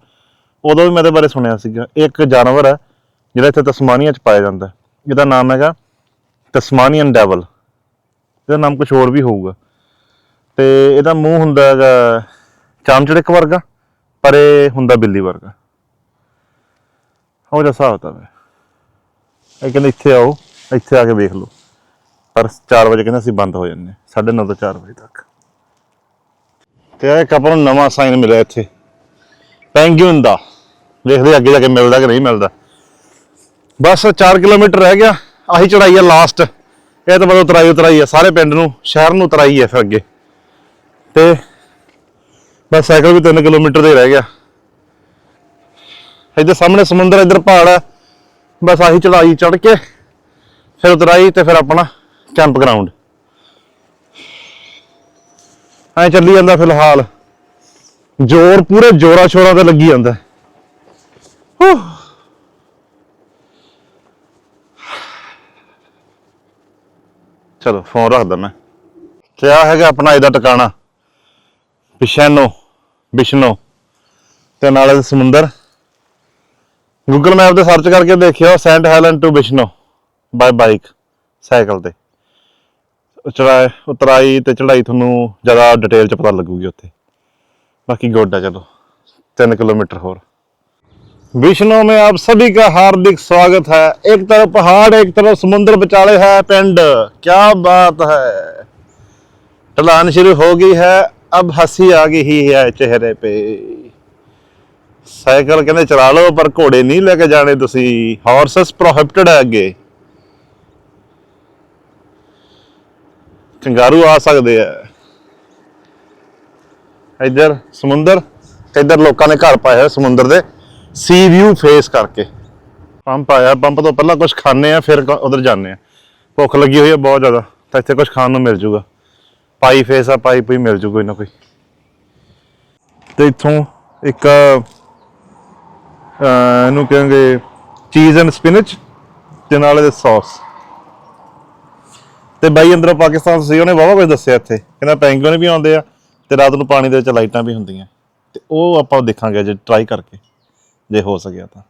ਉਦੋਂ ਵੀ ਮੈਂ ਇਹਦੇ ਬਾਰੇ ਸੁਣਿਆ ਸੀਗਾ। ਇਹ ਇੱਕ ਜਾਨਵਰ ਹੈ, ਜਿਹੜਾ ਇੱਥੇ ਤਸਮਾਨੀਆ ਚ ਪਾਇਆ ਜਾਂਦਾ। ਇਹਦਾ ਨਾਮ ਹੈਗਾ ਤਸਮਾਨੀਅਨ ਡੈਵਲ। ਇਹਦਾ ਨਾਮ ਕੁਝ ਹੋਰ ਵੀ ਹੋਊਗਾ। ਤੇ ਇਹਦਾ ਮੂੰਹ ਹੁੰਦਾ ਹੈਗਾ ਚਾਮਚੜਕ ਵਰਗਾ, ਪਰ ਇਹ ਹੁੰਦਾ ਬਿੱਲੀ ਵਰਗਾ। ਉਹ ਜਿਹਾ ਹਿਸਾਬ ਤਾਂ ਹੈ ਇਹ ਕਹਿੰਦੇ ਇੱਥੇ ਆਓ, ਇੱਥੇ ਆ ਕੇ ਵੇਖ ਲਓ। ਪਰ 4 ਵਜੇ ਕਹਿੰਦੇ ਅਸੀਂ ਬੰਦ ਹੋ ਜਾਂਦੇ 9:30 ਤੋਂ 4 ਵਜੇ ਤੱਕ। ਤੇ ਇਹ ਕਪਲ ਨੂੰ ਨਵਾਂ ਸਾਈਨ ਮਿਲਿਆ ਇੱਥੇ। ਪੈਂਗੂਇਨ ਦਾ। ਦੇਖਦੇ ਅੱਗੇ ਜਾ ਕੇ ਮਿਲਦਾ ਕਿ ਨਹੀਂ ਮਿਲਦਾ। ਬਸ 4 ਕਿਲੋਮੀਟਰ ਰਹਿ ਗਿਆ। ਆਹੀ ਚੜਾਈ ਆ ਲਾਸਟ ਇਹ ਤਾਂ ਬੜਾ ਉਤਰਾਈ ਉਤਰਾਈ ਆ, ਸਾਰੇ ਪਿੰਡ ਨੂੰ, ਸ਼ਹਿਰ ਨੂੰ ਉਤਰਾਈ ਆ ਫਿਰ ਅੱਗੇ। ਤੇ ਬਸ ਸਾਈਕਲ ਵੀ 3 ਕਿਲੋਮੀਟਰ ਦੇ ਰਹਿ ਗਿਆ। ਇੱਧਰ ਸਾਹਮਣੇ ਸਮੁੰਦਰ, ਇੱਧਰ ਪਹਾੜ ਆ। ਬਸ ਆਹੀ ਚੜਾਈ ਚੜ ਕੇ ਫਿਰ ਉਤਰਾਈ ਤੇ ਫਿਰ ਆਪਣਾ ਕੈਂਪ ਗਰਾਊਂਡ ਐ ਚੱਲੀ ਜਾਂਦਾ ਫਿਲਹਾਲ। ਜ਼ੋਰ ਪੂਰੇ ਜੋਰਾ ਸ਼ੋਰਾਂ ਤੇ ਲੱਗੀ ਜਾਂਦਾ। ਹੂ। ਚਲੋ ਫੋਨ ਰੱਖਦਾ ਮੈਂ। ਕਿਆ ਹੈਗਾ ਆਪਣਾ ਇਹਦਾ ਟਿਕਾਣਾ? ਵਿਸ਼ੈਨੋ ਬਿਸ਼ਨੋ ਤੇ ਨਾਲੇ ਸਮੁੰਦਰ। ਗੂਗਲ ਮੈਪ ਤੇ ਸਰਚ ਕਰਕੇ ਦੇਖਿਓ, Saint Helen to Bicheno by bike, cycle ਤੇ। ਚੜਾਈ ਉਤਰਾਈ ਤੇ ਚੜਾਈ ਤੁਹਾਨੂੰ ਜ਼ਿਆਦਾ ਡਿਟੇਲ ਚ ਪਤਾ ਲੱਗੂਗੀ ਉੱਥੇ। ਬਾਕੀ ਗੋਡਾ ਚਲੋ 3 ਕਿਲੋਮੀਟਰ ਹੋਰ। विष्णु में आप सभी का हार्दिक स्वागत है एक तरफ पहाड़ एक तरफ समुद्र बचाले है पिंड क्या बात है ढलान शुरू हो गई है अब हंसी आ गई ही है चेहरे पे ਸਾਈਕਲ ਕਹਿੰਦੇ ਚਲਾ ਲਓ ਪਰ ਘੋੜੇ ਨਹੀਂ ਲੈ ਕੇ ਜਾਣੇ ਤੁਸੀਂ ਹਾਰਸਸ ਪ੍ਰੋਹਿਬਿਟਡ ਹੈ ਅੱਗੇ ਕੰਗਾਰੂ ਆ ਸਕਦੇ ਆ ਇੱਧਰ ਸਮੁੰਦਰ ਤੇ ਇੱਧਰ ਲੋਕਾਂ ਨੇ ਘਰ ਪਾਏ ਹੋਏ ਸਮੁੰਦਰ ਦੇ ਸੀ ਵਿਊ ਫੇਸ ਕਰਕੇ। ਪੰਪ ਆਇਆ, ਪੰਪ ਤੋਂ ਪਹਿਲਾਂ ਕੁਝ ਖਾਣੇ ਆ, ਫਿਰ ਉਧਰ ਜਾਂਦੇ ਆ। ਭੁੱਖ ਲੱਗੀ ਹੋਈ ਹੈ ਬਹੁਤ ਜ਼ਿਆਦਾ, ਤਾਂ ਇੱਥੇ ਕੁਝ ਖਾਣ ਨੂੰ ਮਿਲ ਜੂਗਾ। ਪਾਈ ਫੇਸ ਆ, ਪਾਈ ਪਈ ਮਿਲ ਜੂ ਕੋਈ ਨਾ ਕੋਈ। ਤੇ ਇੱਥੋਂ ਇੱਕ ਇਹਨੂੰ ਕਹਾਂਗੇ ਚੀਜ਼ ਐਂਡ ਸਪਿਨਚ ਤੇ ਨਾਲ ਇਹਦੇ ਸੌਸ ਤੇ ਬਾਈ ਅੰਦਰੋਂ ਪਾਕਿਸਤਾਨ ਸੀ, ਉਹਨੇ ਵਾਵਾ ਕੁਝ ਦੱਸਿਆ ਇੱਥੇ। ਕਹਿੰਦਾ ਪੈਂਗੂਇਨ ਵੀ ਆਉਂਦੇ ਆ ਤੇ ਰਾਤ ਨੂੰ ਪਾਣੀ ਦੇ ਵਿੱਚ ਲਾਈਟਾਂ ਵੀ ਹੁੰਦੀਆਂ। ਤੇ ਉਹ ਆਪਾਂ ਦੇਖਾਂਗੇ ਜੇ ਟਰਾਈ ਕਰਕੇ। ਜੇ ਹੋ ਸਕਿਆ ਤਾਂ।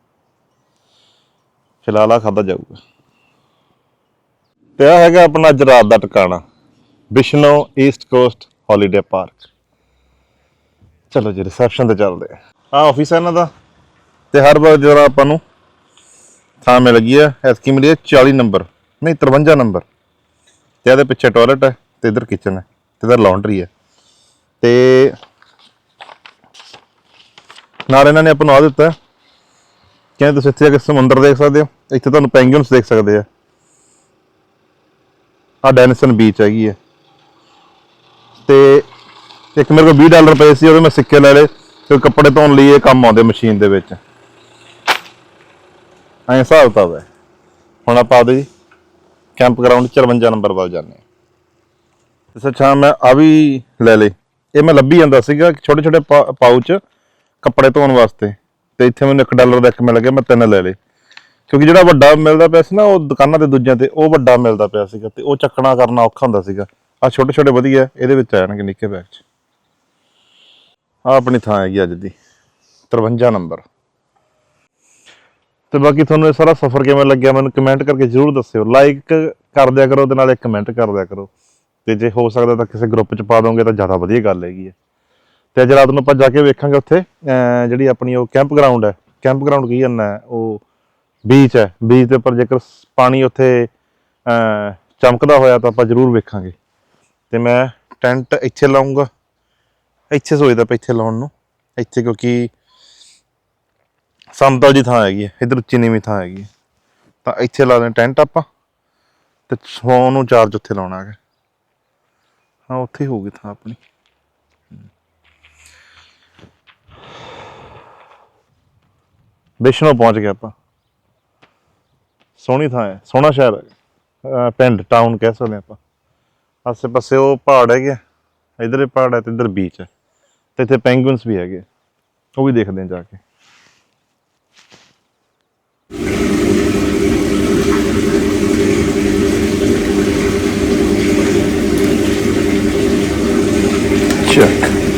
ਫਿਲਹਾਲ ਆ ਖਾਦਾ ਜਾਊਗਾ। ਤੇ ਆ ਹੈਗਾ ਆਪਣਾ ਅੱਜ ਰਾਤ ਦਾ ਟਿਕਾਣਾ। Bicheno East Coast Holiday Park ਚਲੋ ਜੀ ਰਿਸੈਪਸ਼ਨ ਤੇ ਚੱਲਦੇ ਆ। ਆ ਆਫਿਸ ਹੈ ਇਹਨਾਂ ਦਾ। ਤੇ ਹਰ ਵਾਰ ਜਦੋਂ ਆਪਾਂ ਨੂੰ ਥਾਂ ਮਿਲ ਗਈ ਹੈ ਐਤਕੀ ਮਿਲੀ ਹੈ 40 ਨੰਬਰ। ਨਹੀਂ 53 ਨੰਬਰ। ਤੇ ਇਹਦੇ ਪਿੱਛੇ ਟਾਇਲਟ ਹੈ ਤੇ ਇਧਰ ਕਿਚਨ ਹੈ ਤੇ ਇਧਰ ਲਾਉਂਡਰੀ ਹੈ ਤੇ ਨਾਲ ਇਹਨਾਂ ਨੇ ਆਪਾਂ ਨੂੰ ਆ ਦਿੱਤਾ ਕਹਿੰਦੇ ਤੁਸੀਂ ਇੱਥੇ ਜਾ ਕੇ ਸਮੁੰਦਰ ਦੇਖ ਸਕਦੇ ਹੋ, ਇੱਥੇ ਤੁਹਾਨੂੰ ਪੈਂਗੂਇਨਸ ਦੇਖ ਸਕਦੇ ਆ। ਆ ਡੈਨਸਨ ਬੀਚ ਹੈਗੀ ਹੈ ਤੇ ਇੱਕ ਮੇਰੇ ਕੋਲ 20 ਡਾਲਰ ਪਏ ਸੀ, ਉਹਦੇ ਮੈਂ ਸਿੱਕੇ ਲੈ ਲਏ, ਤੇ ਕੱਪੜੇ ਧੋਣ ਲਈ ਇਹ ਕੰਮ ਆਉਂਦੇ ਮਸ਼ੀਨ ਦੇ ਵਿੱਚ। ਐਂ ਹਿਸਾਬ ਕਿਤਾਬ ਹੈ। ਹੁਣ ਆਪਾਂ ਆਪਦੇ ਕੈਂਪ ਗਰਾਊਂਡ 54 ਨੰਬਰ ਵੱਲ ਜਾਂਦੇ ਹਾਂ। ਤੇ ਸੱਚਾ ਮੈਂ ਆ ਵੀ ਲੈ ਲਈ ਇਹ ਮੈਂ ਲੱਭੀ ਜਾਂਦਾ ਸੀਗਾ ਛੋਟੇ ਛੋਟੇ ਪਾਊਚ ਕੱਪੜੇ ਧੋਣ ਵਾਸਤੇ। ਤੇ ਇੱਥੇ ਮੈਨੂੰ 1 ਡਾਲਰ ਦਾ ਇੱਕ ਮਿਲ ਗਿਆ, ਮੈਂ ਤਿੰਨ ਲੈ ਲਏ। ਕਿਉਂਕਿ ਜਿਹੜਾ ਵੱਡਾ ਮਿਲਦਾ ਪਿਆ ਸੀ ਨਾ, ਉਹ ਦੁਕਾਨਾਂ ਤੇ ਦੂਜਿਆਂ ਤੇ, ਉਹ ਵੱਡਾ ਮਿਲਦਾ ਪਿਆ ਸੀਗਾ ਤੇ ਉਹ ਚੱਕਣਾ ਕਰਨਾ ਔਖਾ ਹੁੰਦਾ ਸੀਗਾ। ਆ ਛੋਟੇ ਛੋਟੇ ਵਧੀਆ, ਇਹਦੇ ਵਿੱਚ ਆ ਜਾਣਗੇ ਨਿੱਕੇ ਬੈਗ 'ਚ। ਆ ਆਪਣੀ ਥਾਂ ਹੈਗੀ ਅੱਜ ਦੀ 53 ਨੰਬਰ। ਤੇ ਬਾਕੀ ਤੁਹਾਨੂੰ ਇਹ ਸਾਰਾ ਸਫ਼ਰ ਕਿਵੇਂ ਲੱਗਿਆ, ਮੈਨੂੰ ਕਮੈਂਟ ਕਰਕੇ ਜਰੂਰ ਦੱਸਿਓ। ਲਾਈਕ ਕਰ ਦਿਆ ਕਰੋ ਤੇ ਨਾਲ ਇੱਕ ਕਮੈਂਟ ਕਰ ਦਿਆ ਕਰੋ। ਤੇ ਜੇ ਹੋ ਸਕਦਾ ਤਾਂ ਕਿਸੇ ਗਰੁੱਪ 'ਚ ਪਾ ਦੋਗੇ, ਤਾਂ ਜ਼ਿਆਦਾ ਵਧੀਆ ਗੱਲ ਹੈਗੀ ਹੈ। ਤੇ ਅੱਜ ਰਾਤ ਨੂੰ ਆਪਾਂ ਜਾ ਕੇ ਵੇਖਾਂਗੇ ਉੱਥੇ ਜਿਹੜੀ ਆਪਣੀ ਉਹ ਕੈਂਪ ਗਰਾਊਂਡ ਹੈ। ਕੈਂਪ ਗਰਾਊਂਡ ਕੀ ਹੁੰਦਾ ਉਹ ਬੀਚ ਹੈ। ਬੀਚ ਦੇ ਉੱਪਰ ਜੇਕਰ ਪਾਣੀ ਉੱਥੇ ਚਮਕਦਾ ਹੋਇਆ ਤਾਂ ਆਪਾਂ ਜ਼ਰੂਰ ਵੇਖਾਂਗੇ। ਤੇ ਮੈਂ ਟੈਂਟ ਇੱਥੇ ਲਾਉਂਗਾ ਇੱਥੇ ਸੋਚਦਾ ਪਿਆ ਇੱਥੇ ਲਾਉਣ ਨੂੰ। ਇੱਥੇ ਕਿਉਂਕਿ ਸਮਤਲ ਜੀ ਥਾਂ ਹੈਗੀ ਹੈ। ਇਧਰ ਉੱਚੀ ਨੀਵੀਂ ਥਾਂ ਹੈਗੀ ਹੈ। ਤਾਂ ਇੱਥੇ ਲਾ ਦੇ ਟੈਂਟ ਆਪਾਂ। ਤੇ ਸੌ ਨੂੰ ਚਾਰਜ ਉੱਥੇ ਲਾਉਣਾ ਹੈਗਾ। ਹਾਂ, ਉੱਥੇ ਹੀ ਹੋਊਗੀ ਥਾਂ ਆਪਣੀ। ਵਿਸ਼ਨੂੰ ਪਹੁੰਚ ਗਏ ਆਪਾਂ। ਸੋਹਣੀ ਥਾਂ ਹੈ, ਸੋਹਣਾ ਸ਼ਹਿਰ ਹੈ। ਅਹ ਪਿੰਡ ਟਾਊਨ ਕਹਿ ਸਕਦੇ ਆਪਾਂ। ਆਸੇ ਪਾਸੇ ਉਹ ਪਹਾੜ ਹੈਗੇ ਆ। ਇੱਧਰ ਇਹ ਪਹਾੜ ਹੈ ਤੇ ਇੱਧਰ ਬੀਚ ਹੈ। ਤੇ ਇੱਥੇ ਪੈਂਗੂਇਨਸ ਵੀ ਹੈਗੇ ਆ। ਉਹ ਵੀ ਦੇਖਦੇ ਹਾਂ ਜਾ ਕੇ। ਚੱਕ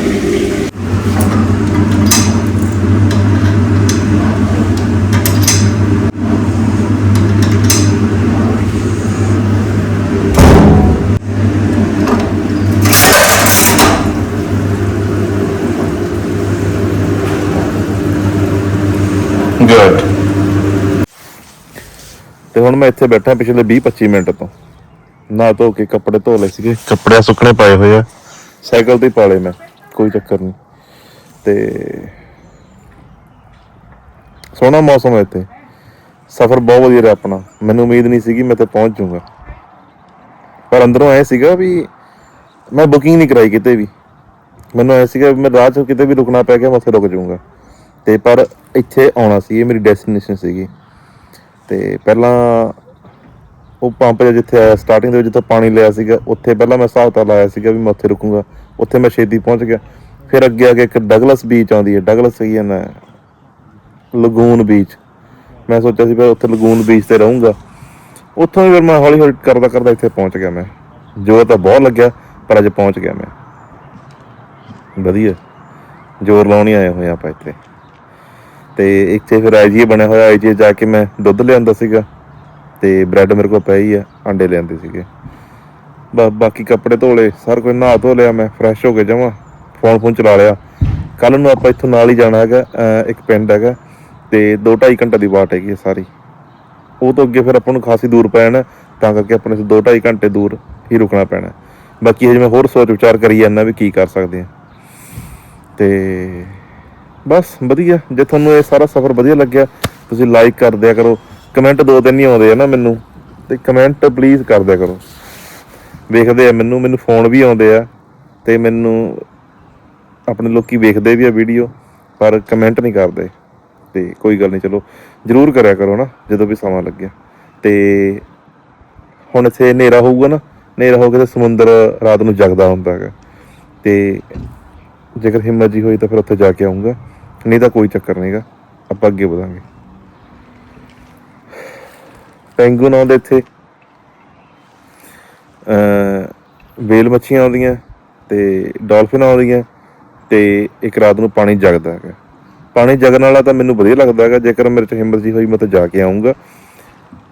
ਗੁੱਡ ਤੇ ਹੁਣ ਮੈਂ ਇੱਥੇ ਬੈਠਾ ਪਿਛਲੇ 20 25 ਮਿੰਟ ਤੋਂ। ਨਾ ਧੋ ਕੇ ਕੱਪੜੇ ਧੋ ਲਏ ਸੀਗੇ। ਕੱਪੜੇ ਸੁੱਕਣੇ ਪਾਏ ਹੋਏ ਆ। ਸਾਈਕਲ ਤੇ ਪਾ ਲਏ ਮੈਂ ਕੋਈ ਚੱਕਰ ਨਹੀਂ। ਤੇ ਸੋਹਣਾ ਮੌਸਮ ਹੈ ਇੱਥੇ। ਸਫ਼ਰ ਬਹੁਤ ਵਧੀਆ ਰਿਹਾ ਆਪਣਾ। ਮੈਨੂੰ ਉਮੀਦ ਨਹੀਂ ਸੀਗੀ ਮੈਂ ਤੇ ਪਹੁੰਚ ਜਾਊਂਗਾ। ਪਰ ਅੰਦਰੋਂ ਐ ਸੀਗਾ ਵੀ ਮੈਂ ਬੁਕਿੰਗ ਨਹੀਂ ਕਰਾਈ ਕਿਤੇ ਵੀ। ਮੈਨੂੰ ਐ ਸੀਗਾ ਵੀ ਮੈਂ ਰਾਹ 'ਚ ਕਿਤੇ ਵੀ ਰੁਕਣਾ ਪੈ ਗਿਆ ਮੈਂ ਉੱਥੇ ਰੁਕ ਜਾਊਂਗਾ। ਤੇ ਪਰ ਇੱਥੇ ਆਉਣਾ ਸੀ, ਇਹ ਮੇਰੀ ਡੈਸਟੀਨੇਸ਼ਨ ਸੀਗੀ। ਤੇ ਪਹਿਲਾਂ ਉਹ ਪੰਪ ਜਿਹਾ ਜਿੱਥੇ ਆਇਆ ਸਟਾਰਟਿੰਗ ਦੇ ਵਿੱਚ ਜਿੱਥੇ ਪਾਣੀ ਲਿਆ ਸੀਗਾ, ਉੱਥੇ ਪਹਿਲਾਂ ਮੈਂ ਹਿਸਾਬ ਤਾਂ ਲਾਇਆ ਸੀਗਾ ਵੀ ਮੈਂ ਉੱਥੇ ਰੁਕੂੰਗਾ। ਉੱਥੇ ਮੈਂ ਛੇਤੀ ਪਹੁੰਚ ਗਿਆ। ਫਿਰ ਅੱਗੇ ਆ ਕੇ ਇੱਕ ਡਗਲਸ ਬੀਚ ਆਉਂਦੀ ਹੈ ਡਗਲਸ ਹੀ ਹੈ ਨਾ ਲਗੂਨ ਬੀਚ ਮੈਂ ਸੋਚਿਆ ਸੀ ਫਿਰ ਉੱਥੇ ਲਗੂਨ ਬੀਚ ਤੇ ਰਹੂੰਗਾ। ਉੱਥੋਂ ਹੀ ਫਿਰ ਮੈਂ ਹੌਲੀ ਹੌਲੀ ਕਰਦਾ ਕਰਦਾ ਇੱਥੇ ਪਹੁੰਚ ਗਿਆ ਮੈਂ। ਜ਼ੋਰ ਤਾਂ ਬਹੁਤ ਲੱਗਿਆ, ਪਰ ਅੱਜ ਪਹੁੰਚ ਗਿਆ ਮੈਂ। ਵਧੀਆ। ਜ਼ੋਰ ਲਾਉਣ ਆਏ ਹੋਏ ਆਪਾਂ ਇੱਥੇ। ਤੇ ਇੱਥੇ ਫਿਰ ਆਈਜੀ ਬਣਿਆ ਹੋਇਆ ਆਈਜੀ ਜਾ ਕੇ ਮੈਂ ਦੁੱਧ ਲਿਆਂਦਾ ਸੀਗਾ ਤੇ ਬ੍ਰੈਡ ਮੇਰੇ ਕੋਲ ਪਈ ਆ, ਆਂਡੇ ਲਿਆਂਦੇ ਸੀਗੇ। ਬਾ- ਬਾਕੀ ਕੱਪੜੇ ਧੋ ਲਏ ਸਾਰ ਕੋਈ ਨਹਾ ਧੋ ਲਿਆ ਮੈਂ ਫਰੈਸ਼ ਹੋ ਕੇ ਜਾਵਾਂ ਫੋਨ ਫੋਨ ਚਲਾ ਲਿਆ। ਕੱਲ ਨੂੰ ਆਪਾਂ ਇੱਥੋਂ ਨਾਲ ਹੀ ਜਾਣਾ ਹੈਗਾ ਇੱਕ ਪਿੰਡ ਹੈਗਾ ਤੇ 2.5 ਘੰਟੇ ਦੀ ਬਾਟ ਹੈਗੀ ਹੈ ਸਾਰੀ। ਉਹ ਤੋਂ ਅੱਗੇ ਫਿਰ ਆਪਾਂ ਨੂੰ ਖਾਸੀ ਦੂਰ ਪੈਣਾ, ਤਾਂ ਕਰਕੇ ਆਪਣੇ ਤੋਂ 2.5 ਘੰਟੇ ਦੂਰ ਹੀ ਰੁਕਣਾ ਪੈਣਾ। ਬਾਕੀ ਹਜੇ ਮੈਂ ਹੋਰ ਸੋਚ ਵਿਚਾਰ ਕਰੀ ਜਾਂਦਾ ਵੀ ਕੀ ਕਰ ਸਕਦੇ ਆ। ਤੇ ਬਸ, ਵਧੀਆ। ਜੇ ਤੁਹਾਨੂੰ ਇਹ ਸਾਰਾ ਸਫ਼ਰ ਵਧੀਆ ਲੱਗਿਆ, ਤੁਸੀਂ ਲਾਈਕ ਕਰ ਦਿਆ ਕਰੋ। ਕਮੈਂਟ ਦੋ ਤਿੰਨ ਹੀ ਆਉਂਦੇ ਆ ਨਾ ਮੈਨੂੰ। ਤੇ ਕਮੈਂਟ ਪਲੀਜ਼ ਕਰ ਦਿਆ ਕਰੋ। ਵੇਖਦੇ ਆ ਮੈਨੂੰ ਮੈਨੂੰ ਫੋਨ ਵੀ ਆਉਂਦੇ ਆ। ਤੇ ਮੈਨੂੰ ਆਪਣੇ ਲੋਕੀ ਵੇਖਦੇ ਵੀ ਆ ਵੀਡੀਓ ਪਰ ਕਮੈਂਟ ਨਹੀਂ ਕਰਦੇ। ਤੇ ਕੋਈ ਗੱਲ ਨਹੀਂ, ਚਲੋ। ਜਰੂਰ ਕਰਿਆ ਕਰੋ ਨਾ, ਜਦੋਂ ਵੀ ਸਮਾਂ ਲੱਗਿਆ। ਤੇ ਹੁਣ ਇੱਥੇ ਹਨੇਰਾ ਹੋਊਗਾ ਨਾ, ਹਨੇਰਾ ਹੋ ਕੇ ਤਾਂ ਸਮੁੰਦਰ ਰਾਤ ਨੂੰ ਜਗਦਾ ਹੁੰਦਾ ਹੈਗਾ। ਤੇ ਜੇਕਰ ਹਿੰਮਤ ਜੀ ਹੋਈ ਤਾਂ ਫਿਰ ਉੱਥੇ ਜਾ ਕੇ ਆਉਂਗਾ ਨਹੀਂ ਤਾਂ ਕੋਈ ਚੱਕਰ ਨਹੀਂਗਾ ਆਪਾਂ ਅੱਗੇ ਵਧਾਂਗੇ। ਪੈਂਗੂਨ ਆਉਂਦੇ ਇੱਥੇ। ਅ ਵੇਲ ਮੱਛੀਆਂ ਆਉਂਦੀਆਂ ਤੇ ਡਾਲਫਿਨ ਆਉਂਦੀਆਂ ਤੇ ਇੱਕ ਰਾਤ ਨੂੰ ਪਾਣੀ ਜਗਦਾ ਹੈਗਾ। ਪਾਣੀ ਜਗਣ ਵਾਲਾ ਤਾਂ ਮੈਨੂੰ ਵਧੀਆ ਲੱਗਦਾ ਹੈਗਾ। ਜੇਕਰ ਮੇਰੇ ਚ ਹਿੰਮਤ ਜੀ ਹੋਈ ਮੈਂ ਤਾਂ ਜਾ ਕੇ ਆਉਂਗਾ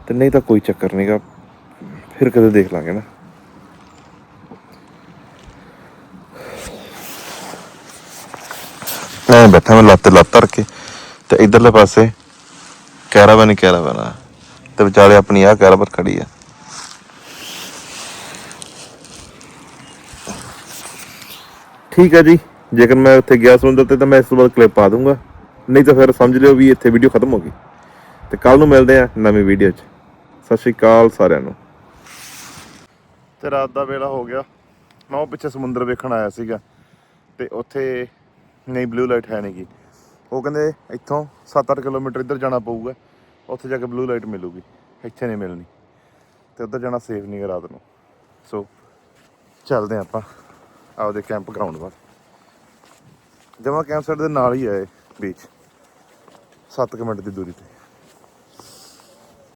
ਤੇ ਨਹੀਂ ਤਾਂ ਕੋਈ ਚੱਕਰ ਨਹੀਂਗਾ ਫਿਰ ਕਦੇ ਦੇਖ ਲਾਂਗੇ ਨਾ। ਬੈਠਾ ਮੈਂ ਲੱਤ ਤੇ ਲੱਤ ਧਰ ਕੇ ਤੇ ਇਧਰਲੇ ਪਾਸੇ ਕੈਰਾਵਨ ਹੀ ਕੈਰਾਵਨ ਆ। ਤੇ ਵਿਚਾਲੇ ਆਪਣੀ ਆ ਕੈਰਾਵਨ ਖੜੀ ਆ। ਠੀਕ ਹੈ ਜੀ। ਜੇਕਰ ਮੈਂ ਉੱਥੇ ਗਿਆ ਸਮੁੰਦਰ ਤੇ ਤਾਂ ਮੈਂ ਇਸ ਤੋਂ ਬਾਅਦ ਕਲਿੱਪ ਪਾ ਦੂੰਗਾ। ਨਹੀਂ ਤਾਂ ਫਿਰ ਸਮਝ ਲਿਓ ਵੀ ਇੱਥੇ ਵੀਡੀਓ ਖਤਮ ਹੋ ਗਈ। ਤੇ ਕੱਲ ਨੂੰ ਮਿਲਦੇ ਆ ਨਵੀਂ ਵੀਡੀਓ 'ਚ। ਸਤਿ ਸ਼੍ਰੀ ਅਕਾਲ ਸਾਰਿਆਂ ਨੂੰ। ਤੇ ਰਾਤ ਦਾ ਵੇਲਾ ਹੋ ਗਿਆ। ਮੈਂ ਉਹ ਪਿੱਛੇ ਸਮੁੰਦਰ ਵੇਖਣ ਆਇਆ ਸੀਗਾ। ਤੇ ਉੱਥੇ ਨਹੀਂ ਬਲੂ ਲਾਈਟ ਹੈ ਨਹੀਂਗੀ ਉਹ ਕਹਿੰਦੇ ਇੱਥੋਂ 7-8 ਕਿਲੋਮੀਟਰ ਇੱਧਰ ਜਾਣਾ ਪਊਗਾ। ਉੱਥੇ ਜਾ ਕੇ ਬਲੂ ਲਾਈਟ ਮਿਲੂਗੀ। ਇੱਥੇ ਨਹੀਂ ਮਿਲਣੀ। ਤੇ ਉੱਧਰ ਜਾਣਾ ਸੇਫ ਨਹੀਂਗਾ ਰਾਤ ਨੂੰ। ਸੋ ਚੱਲਦੇ ਹਾਂ ਆਪਾਂ ਆਪਦੇ ਕੈਂਪ ਗਰਾਊਂਡ ਵੱਲ। ਜਮਾ ਕੈਂਪ ਸਾਈਡ ਦੇ ਨਾਲ ਹੀ ਹੈ ਬੀਚ 7 ਮਿੰਟ ਦੀ ਦੂਰੀ ਤੇ।